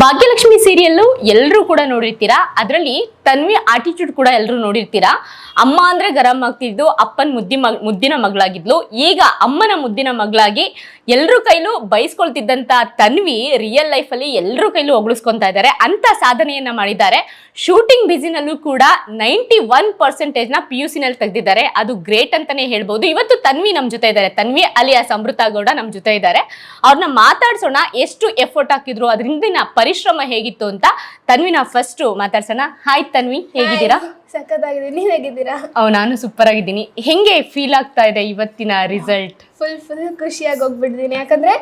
Bhagyalakshmi serial ಎಲ್ಲರೂ ಕೂಡ ನೋಡಿರ್ತೀರಾ? ಅದರಲ್ಲಿ ತನ್ವಿ ಆಟಿಟ್ಯೂಡ್ ಕೂಡ ಎಲ್ಲರೂ ನೋಡಿರ್ತೀರಾ? ಅಮ್ಮ ಅಂದ್ರೆ ಗರಂ ಆಗ್ತಿದ್ದು ಅಪ್ಪನ ಮುದ್ದಿ ಮುದ್ದಿನ ಮಗಳಾಗಿದ್ಲು. ಈಗ ಅಮ್ಮನ ಮುದ್ದಿನ ಮಗಳಾಗಿ ಎಲ್ಲರೂ ಕೈಲೂ ಬಯಸ್ಕೊಳ್ತಿದ್ದಂತ ತನ್ವಿ ರಿಯಲ್ ಲೈಫಲ್ಲಿ ಎಲ್ಲರೂ ಕೈಲೂ ಹೊಗಳಿಸ್ಕೊಂತಾ ಇದ್ದಾರೆ. ಅಂತ ಸಾಧನೆಯನ್ನ ಮಾಡಿದ್ದಾರೆ. ಶೂಟಿಂಗ್ ಬಿಸಿನಲ್ಲೂ ಕೂಡ ನೈಂಟಿ ಒನ್ ಪರ್ಸೆಂಟೇಜ್ನ ಪಿ ಯು ಸಿನಲ್ಲಿ ತೆಗೆದಿದ್ದಾರೆ. ಅದು ಗ್ರೇಟ್ ಅಂತಾನೆ ಹೇಳ್ಬೋದು. ಇವತ್ತು ತನ್ವಿ ನಮ್ಮ ಜೊತೆ ಇದ್ದಾರೆ. ತನ್ವಿ ಅಲಿಯಾಸ್ ಅಮೃತ ಗೌಡ ನಮ್ಮ ಜೊತೆ ಇದ್ದಾರೆ. ಅವ್ರನ್ನ ಮಾತಾಡ್ಸೋಣ, ಎಷ್ಟು ಎಫರ್ಟ್ ಹಾಕಿದ್ರು ಅದರಿಂದ ಪರಿಶ್ರಮ ಹೇಗಿತ್ತು ಅಂತ ತನ್ವಿ ನಾವು ಫಸ್ಟ್ ಮಾತಾಡ್ಸೋಣ. ಹಾಯ್ ತನ್ವಿ ಹೇಗಿದ್ದೀರಾ? ಸಖತ್ತಾಗಿದೆ. ನೀವ್ ಹೇಗಿದ್ದೀರಾ? ಅವ್ ನಾನು ಸೂಪರ್ ಆಗಿದ್ದೀನಿ. ಹೆಂಗೆ ಫೀಲ್ ಆಗ್ತಾ ಇದೆ ಇವತ್ತಿನ ರಿಸಲ್ಟ್ ಫುಲ್ ಫುಲ್ ಖುಷಿಯಾಗಿ ಹೋಗ್ಬಿಟ್ಟಿದ್ದೀನಿ. ಯಾಕಂದ್ರೆ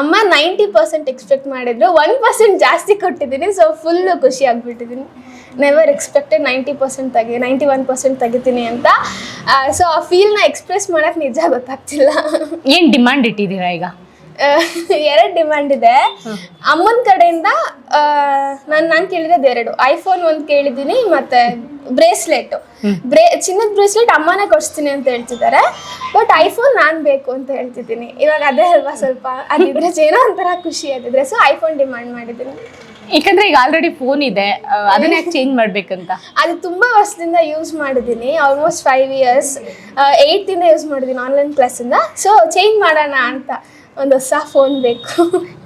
ಅಮ್ಮ ನೈಂಟಿ ಪರ್ಸೆಂಟ್ ಎಕ್ಸ್ಪೆಕ್ಟ್ ಮಾಡಿದ್ರು ಒನ್ ಪರ್ಸೆಂಟ್ ಜಾಸ್ತಿ ಕೊಟ್ಟಿದ್ದೀನಿ ಸೊ ಫುಲ್ ಖುಷಿ ಆಗ್ಬಿಟ್ಟಿದ್ದೀನಿ ನೆವರ್ ಎಕ್ಸ್ಪೆಕ್ಟೆಡ್ ನೈಂಟಿ ಪರ್ಸೆಂಟ್ ತೆಗಿ ನೈಂಟಿ ಒನ್ ಪರ್ಸೆಂಟ್ ತೆಗಿತೀನಿ ಅಂತ. ಸೊ ಆ ಫೀಲ್ನ ಎಕ್ಸ್ಪ್ರೆಸ್ ಮಾಡೋಕ್ಕೆ ನಿಜ ಗೊತ್ತಾಗ್ತಿಲ್ಲ. ಏನ್ ಡಿಮ್ಯಾಂಡ್ ಇಟ್ಟಿದ್ದೀರಾ ಈಗ? ಎರಡು ಡಿಮ್ಯಾಂಡ್ ಇದೆ. ಅಮ್ಮನ ಕಡೆಯಿಂದ ನಾನು ನಾನು ಕೇಳಿರೋದು ಎರಡು. ಐಫೋನ್ ಒಂದು ಕೇಳಿದ್ದೀನಿ ಮತ್ತೆ ಬ್ರೇಸ್ಲೆಟ್ ಬ್ರೇ ಚಿನ್ನದ ಬ್ರೇಸ್ಲೆಟ್ ಅಮ್ಮನೇ ಕೊಡಿಸ್ತೀನಿ ಅಂತ ಹೇಳ್ತಿದ್ದಾರೆ. ಬಟ್ ಐಫೋನ್ ನಾನು ಬೇಕು ಅಂತ ಹೇಳ್ತಿದ್ದೀನಿ. ಇವಾಗ ಅದೇ ಅಲ್ವಾ ಸ್ವಲ್ಪ ಅದಿದ್ರೆ ಏನೋ ಒಂಥರ ಖುಷಿ ಆಗಿದ್ರೆ. ಸೊ ಐಫೋನ್ ಡಿಮ್ಯಾಂಡ್ ಮಾಡಿದ್ದೀನಿ. ಯಾಕಂದ್ರೆ ಈಗ ಆಲ್ರೆಡಿ ಫೋನ್ ಇದೆ. ಅದನ್ನ ಯಾಕೆ ಚೇಂಜ್ ಮಾಡ್ಬೇಕಂತ? ಅದು ತುಂಬಾ ವರ್ಷದಿಂದ ಯೂಸ್ ಮಾಡಿದ್ದೀನಿ. ಆಲ್ಮೋಸ್ಟ್ ಫೈವ್ ಇಯರ್ಸ್ ಏಯ್ತಿಂದ ಯೂಸ್ ಮಾಡಿದ್ದೀನಿ ಆನ್ಲೈನ್ ಕ್ಲಾಸಿಂದ ಸೊ ಚೇಂಜ್ ಮಾಡೋಣ ಅಂತ. ಒಂದು ಹೊಸ ಫೋನ್ ಬೇಕು.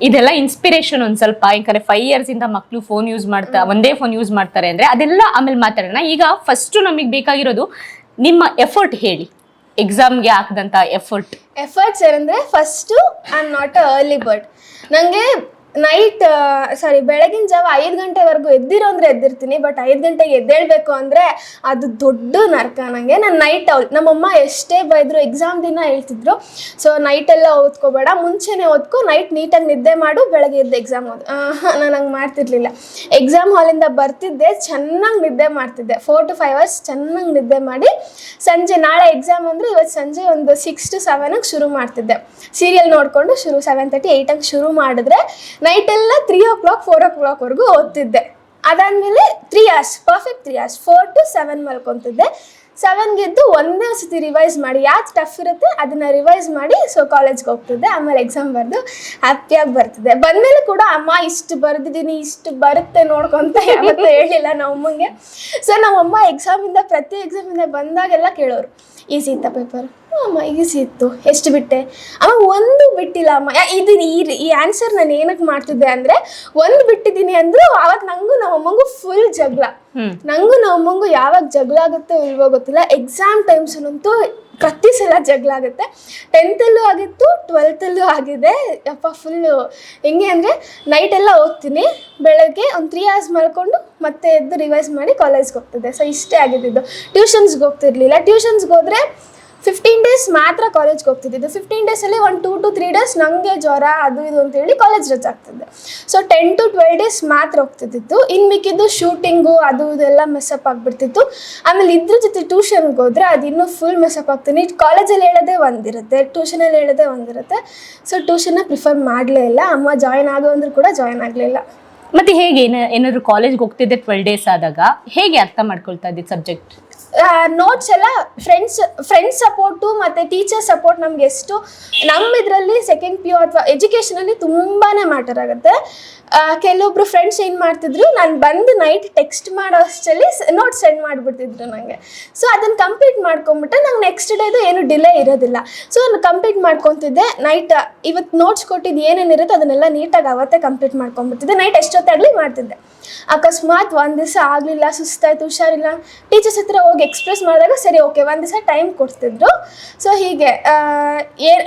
ಇದೆಲ್ಲ ಇನ್ಸ್ಪಿರೇಷನ್ ಒಂದ್ ಸ್ವಲ್ಪ. ಯಾಕಂದ್ರೆ ಫೈವ್ ಇಯರ್ಸ್ ಇಂದ ಮಕ್ಳು ಫೋನ್ ಯೂಸ್ ಮಾಡ್ತಾ ಒಂದೇ ಫೋನ್ ಯೂಸ್ ಮಾಡ್ತಾರೆ ಅಂದ್ರೆ ಅದೆಲ್ಲ ಆಮೇಲೆ ಮಾತಾಡೋಣ. ಈಗ ಫಸ್ಟ್ ನಮಗೆ ಬೇಕಾಗಿರೋದು ನಿಮ್ಮ ಎಫರ್ಟ್ ಹೇಳಿ. ಎಕ್ಸಾಮ್ಗೆ ಹಾಕಿದಂತ ಎಫರ್ಟ್ ಎಫರ್ಟ್ಸ್ ಏನಂದ್ರೆ first I am not uh early bird ನನಗೆ ನೈಟ್ ಸಾರಿ ಬೆಳಗಿನ ಜಾವ ಐದು ಗಂಟೆವರೆಗೂ ಎದ್ದಿರೋ ಅಂದರೆ ಎದ್ದಿರ್ತೀನಿ ಬಟ್ ಐದು ಗಂಟೆಗೆ ಎದ್ದೇಳಬೇಕು ಅಂದರೆ ಅದು ದೊಡ್ಡ ನರ್ಕ ನನಗೆ ನಾನು ನೈಟ್ ಅವ್ಳು ನಮ್ಮಮ್ಮ ಎಷ್ಟೇ ಬೈದ್ರು ಎಕ್ಸಾಮ್ ದಿನ ಹೇಳ್ತಿದ್ರು ಸೊ ನೈಟೆಲ್ಲ ಓದ್ಕೋಬೇಡ, ಮುಂಚೆನೇ ಓದ್ಕೊ ನೈಟ್ ನೀಟಾಗಿ ನಿದ್ದೆ ಮಾಡು, ಬೆಳಗ್ಗೆ ಎದ್ದು ಎಕ್ಸಾಮ್ ಓದು. ನಾನು ಹಂಗೆ ಮಾಡ್ತಿರ್ಲಿಲ್ಲ. ಎಕ್ಸಾಮ್ ಹಾಲಿಂದ ಬರ್ತಿದ್ದೆ, ಚೆನ್ನಾಗಿ ನಿದ್ದೆ ಮಾಡ್ತಿದ್ದೆ. ಫೋರ್ ಟು ಫೈವ್ ಅವರ್ಸ್ ಚೆನ್ನಾಗಿ ನಿದ್ದೆ ಮಾಡಿ, ಸಂಜೆ, ನಾಳೆ ಎಕ್ಸಾಮ್ ಅಂದರೆ ಇವತ್ತು ಸಂಜೆ ಒಂದು ಸಿಕ್ಸ್ ಟು ಸೆವೆನಿಗೆ ಶುರು ಮಾಡ್ತಿದ್ದೆ. ಸೀರಿಯಲ್ ನೋಡಿಕೊಂಡು ಶುರು ಸೆವೆನ್ ತರ್ಟಿ ಏಯ್ಟಾಗಿ ಶುರು ಮಾಡಿದ್ರೆ ನೈಟ್ ಎಲ್ಲ ತ್ರೀ ಓ ಕ್ಲಾಕ್ ಫೋರ್ ಓ ಕ್ಲಾಕ್ವರೆಗೂ ಓದ್ತಿದ್ದೆ. ಅದಾದಮೇಲೆ three hours perfect three hours four to seven ಮಲ್ಕೊತಿದ್ದೆ. ಸೆವೆನ್ಗೆದ್ದು ಒಂದೇ ಸತಿ ರಿವೈಸ್ ಮಾಡಿ ಯಾವ್ದು ಟಫ್ ಇರುತ್ತೆ ಅದನ್ನು ರಿವೈಸ್ ಮಾಡಿ ಸೊ ಕಾಲೇಜ್ಗೆ ಹೋಗ್ತಿದ್ದೆ. ಆಮೇಲೆ ಎಕ್ಸಾಮ್ ಬರೆದು ಹ್ಯಾಪಿಯಾಗಿ ಬರ್ತಿದ್ದೆ. ಬಂದಮೇಲೆ ಕೂಡ ಅಮ್ಮ ಇಷ್ಟು ಬರೆದಿದ್ದೀನಿ, ಇಷ್ಟು ಬರುತ್ತೆ ನೋಡ್ಕೊಂತ ಯಾವತ್ತೂ ಹೇಳಿಲ್ಲ ನಮ್ಮ ಅಮ್ಮಂಗೆ. ಸೊ ನಮ್ಮಮ್ಮ ಎಕ್ಸಾಮಿಂದ ಪ್ರತಿ ಎಕ್ಸಾಮಿಂದ ಬಂದಾಗೆಲ್ಲ ಕೇಳೋರು ಈಸಿ ಇತ್ತ ಪೇಪರ್ ಅಮ್ಮ ಈಸಿ ಇತ್ತು ಎಷ್ಟು ಬಿಟ್ಟೆ? ಅಮ್ಮ ಒಂದು ಬಿಟ್ಟಿಲ್ಲ ಅಮ್ಮ. ಇದು ಈ ಈ ಆನ್ಸರ್ ನಾನು ಏನಕ್ಕೆ ಮಾಡ್ತಿದ್ದೆ ಅಂದ್ರೆ ಒಂದು ಬಿಟ್ಟಿದ್ದೀನಿ ಅಂದ್ರು ಅವತ್ತು ನಂಗೂ ನಮ್ಮ ಅಮ್ಮಂಗೂ ಫುಲ್ ಜಗಳ. ನಂಗು ನಮ್ಮ ಅಮ್ಮಂಗೂ ಯಾವಾಗ ಜಗಳ ಆಗುತ್ತೋ ಇಲ್ವೋ ಗೊತ್ತಿಲ್ಲ. ಎಕ್ಸಾಮ್ ಟೈಮ್ಸಲ್ಲಂತೂ ಪ್ರತಿ ಸಲ ಜಗಳ ಆಗುತ್ತೆ. ಟೆಂತಲ್ಲೂ ಆಗಿತ್ತು ಟ್ವೆಲ್ತಲ್ಲೂ ಆಗಿದೆ. ಅಪ್ಪ ಫುಲ್ಲು ಹೆಂಗೆ ಅಂದರೆ ಎಲ್ಲ ಓದ್ತೀನಿ. ಬೆಳಗ್ಗೆ ಒಂದು ತ್ರೀ ಅವರ್ಸ್ ಮಲ್ಕೊಂಡು ಮತ್ತೆ ಎದ್ದು ರಿವೈಸ್ ಮಾಡಿ ಕಾಲೇಜ್ಗೆ ಹೋಗ್ತಿದ್ದೆ. ಸೊ ಇಷ್ಟೇ ಆಗಿದ್ದು ಟ್ಯೂಷನ್ಸ್ಗೆ ಹೋಗ್ತಿರ್ಲಿಲ್ಲ. ಟ್ಯೂಷನ್ಸ್ಗೆ ಹೋದರೆ ಫಿಫ್ಟೀನ್ ಡೇಸ್ ಮಾತ್ರ ಕಾಲೇಜ್ಗೆ ಹೋಗ್ತಿದ್ದಿದ್ದು. ಫಿಫ್ಟೀನ್ ಡೇಸಲ್ಲಿ ಒಂದು ಟೂ ಟು ತ್ರೀ ಡೇಸ್ ನನಗೆ ಜ್ವರ, ಅದು ಇದು ಅಂತೇಳಿ ಕಾಲೇಜ್ ರಜೆ ಆಗ್ತಿದ್ದೆ. So ten to twelve days ಮಾತ್ರ ಹೋಗ್ತಿದ್ದಿತ್ತು ಇನ್ನು ಮಿಕ್ಕಿದ್ದು ಶೂಟಿಂಗು ಅದು ಇದೆಲ್ಲ ಮೆಸ್ಅಪ್ ಆಗಿಬಿಡ್ತಿತ್ತು. ಆಮೇಲೆ ಇದ್ರ ಜೊತೆ ಟ್ಯೂಷನ್ಗೆ ಹೋದರೆ ಅದು ಇನ್ನೂ ಫುಲ್ ಮೆಸ್ಅಪ್ ಆಗ್ತೀನಿ ಕಾಲೇಜಲ್ಲಿ ಹೇಳೋದೇ ಒಂದಿರುತ್ತೆ. ಟ್ಯೂಷನಲ್ಲಿ ಹೇಳೋದೇ ಒಂದಿರುತ್ತೆ. ಸೊ ಟ್ಯೂಷನ್ನ ಪ್ರಿಫರ್ ಮಾಡಲೇ ಇಲ್ಲ. ಅಮ್ಮ ಜಾಯ್ನ್ ಆಗೋ ಅಂದ್ರೂ ಕೂಡ ಜಾಯ್ನ್ ಆಗಲಿಲ್ಲ ಮತ್ತೆ ಹೇಗೆ ಏನು ಏನಾದ್ರು ಕಾಲೇಜ್ಗೆ ಹೋಗ್ತಿದ್ದೆ ಟ್ವೆಲ್ ಡೇಸ್ ಆದಾಗ? ಹೇಗೆ ಅರ್ಥ ಮಾಡ್ಕೊಳ್ತಾ ಇದ್ದಿದ್ದು ಸಬ್ಜೆಕ್ಟ್ ನೋಟ್ಸ್ ಎಲ್ಲ ಫ್ರೆಂಡ್ಸ್ ಫ್ರೆಂಡ್ಸ್ ಸಪೋರ್ಟು ಮತ್ತು ಟೀಚರ್ ಸಪೋರ್ಟ್ ನಮ್ಗೆ ಎಷ್ಟು ನಮ್ಮ ಇದರಲ್ಲಿ ಸೆಕೆಂಡ್ ಪಿ ಯು ಅಥವಾ ಎಜುಕೇಷನಲ್ಲಿ ತುಂಬಾ ಮ್ಯಾಟರ್ ಆಗುತ್ತೆ. ಕೆಲವೊಬ್ರು ಫ್ರೆಂಡ್ಸ್ ಏನು ಮಾಡ್ತಿದ್ರು, ನಾನು ಬಂದು ನೈಟ್ ಟೆಕ್ಸ್ಟ್ ಮಾಡೋ ಅಷ್ಟರಲ್ಲಿ ನೋಟ್ಸ್ ಸೆಂಡ್ ಮಾಡಿಬಿಡ್ತಿದ್ರು ನನಗೆ ಸೊ ಅದನ್ನು ಕಂಪ್ಲೀಟ್ ಮಾಡ್ಕೊಂಬಿಟ್ರೆ ನಂಗೆ ನೆಕ್ಸ್ಟ್ ಡೇದು ಏನು ಡಿಲೇ ಇರೋದಿಲ್ಲ. ಸೊ ನಾನು ಕಂಪ್ಲೀಟ್ ಮಾಡ್ಕೊತಿದ್ದೆ. ನೈಟ್ ಇವತ್ತು ನೋಟ್ಸ್ ಕೊಟ್ಟಿದ್ದು ಏನೇನಿರುತ್ತೆ ಅದನ್ನೆಲ್ಲ ನೀಟಾಗಿ ಅವತ್ತೇ ಕಂಪ್ಲೀಟ್ ಮಾಡ್ಕೊಂಬಿಡ್ತಿದ್ದೆ ನೈಟ್ ಎಷ್ಟೊತ್ತಾಗಲಿ ಮಾಡ್ತಿದ್ದೆ. ಅಕಸ್ಮಾತ್ ಒಂದು ದಿವಸ ಆಗಲಿಲ್ಲ, ಸುಸ್ತಾಯಿತು, ಹುಷಾರಿಲ್ಲ. ಟೀಚರ್ಸ್ ಹತ್ರ ಹೋಗಿ ಎಕ್ಸ್ಪ್ರೆಸ್ ಮಾಡಿದಾಗ ಸರಿ ಓಕೆ ಒಂದು ದಿವಸ ಟೈಮ್ ಕೊಡ್ತಿದ್ರು. ಸೊ ಹೀಗೆ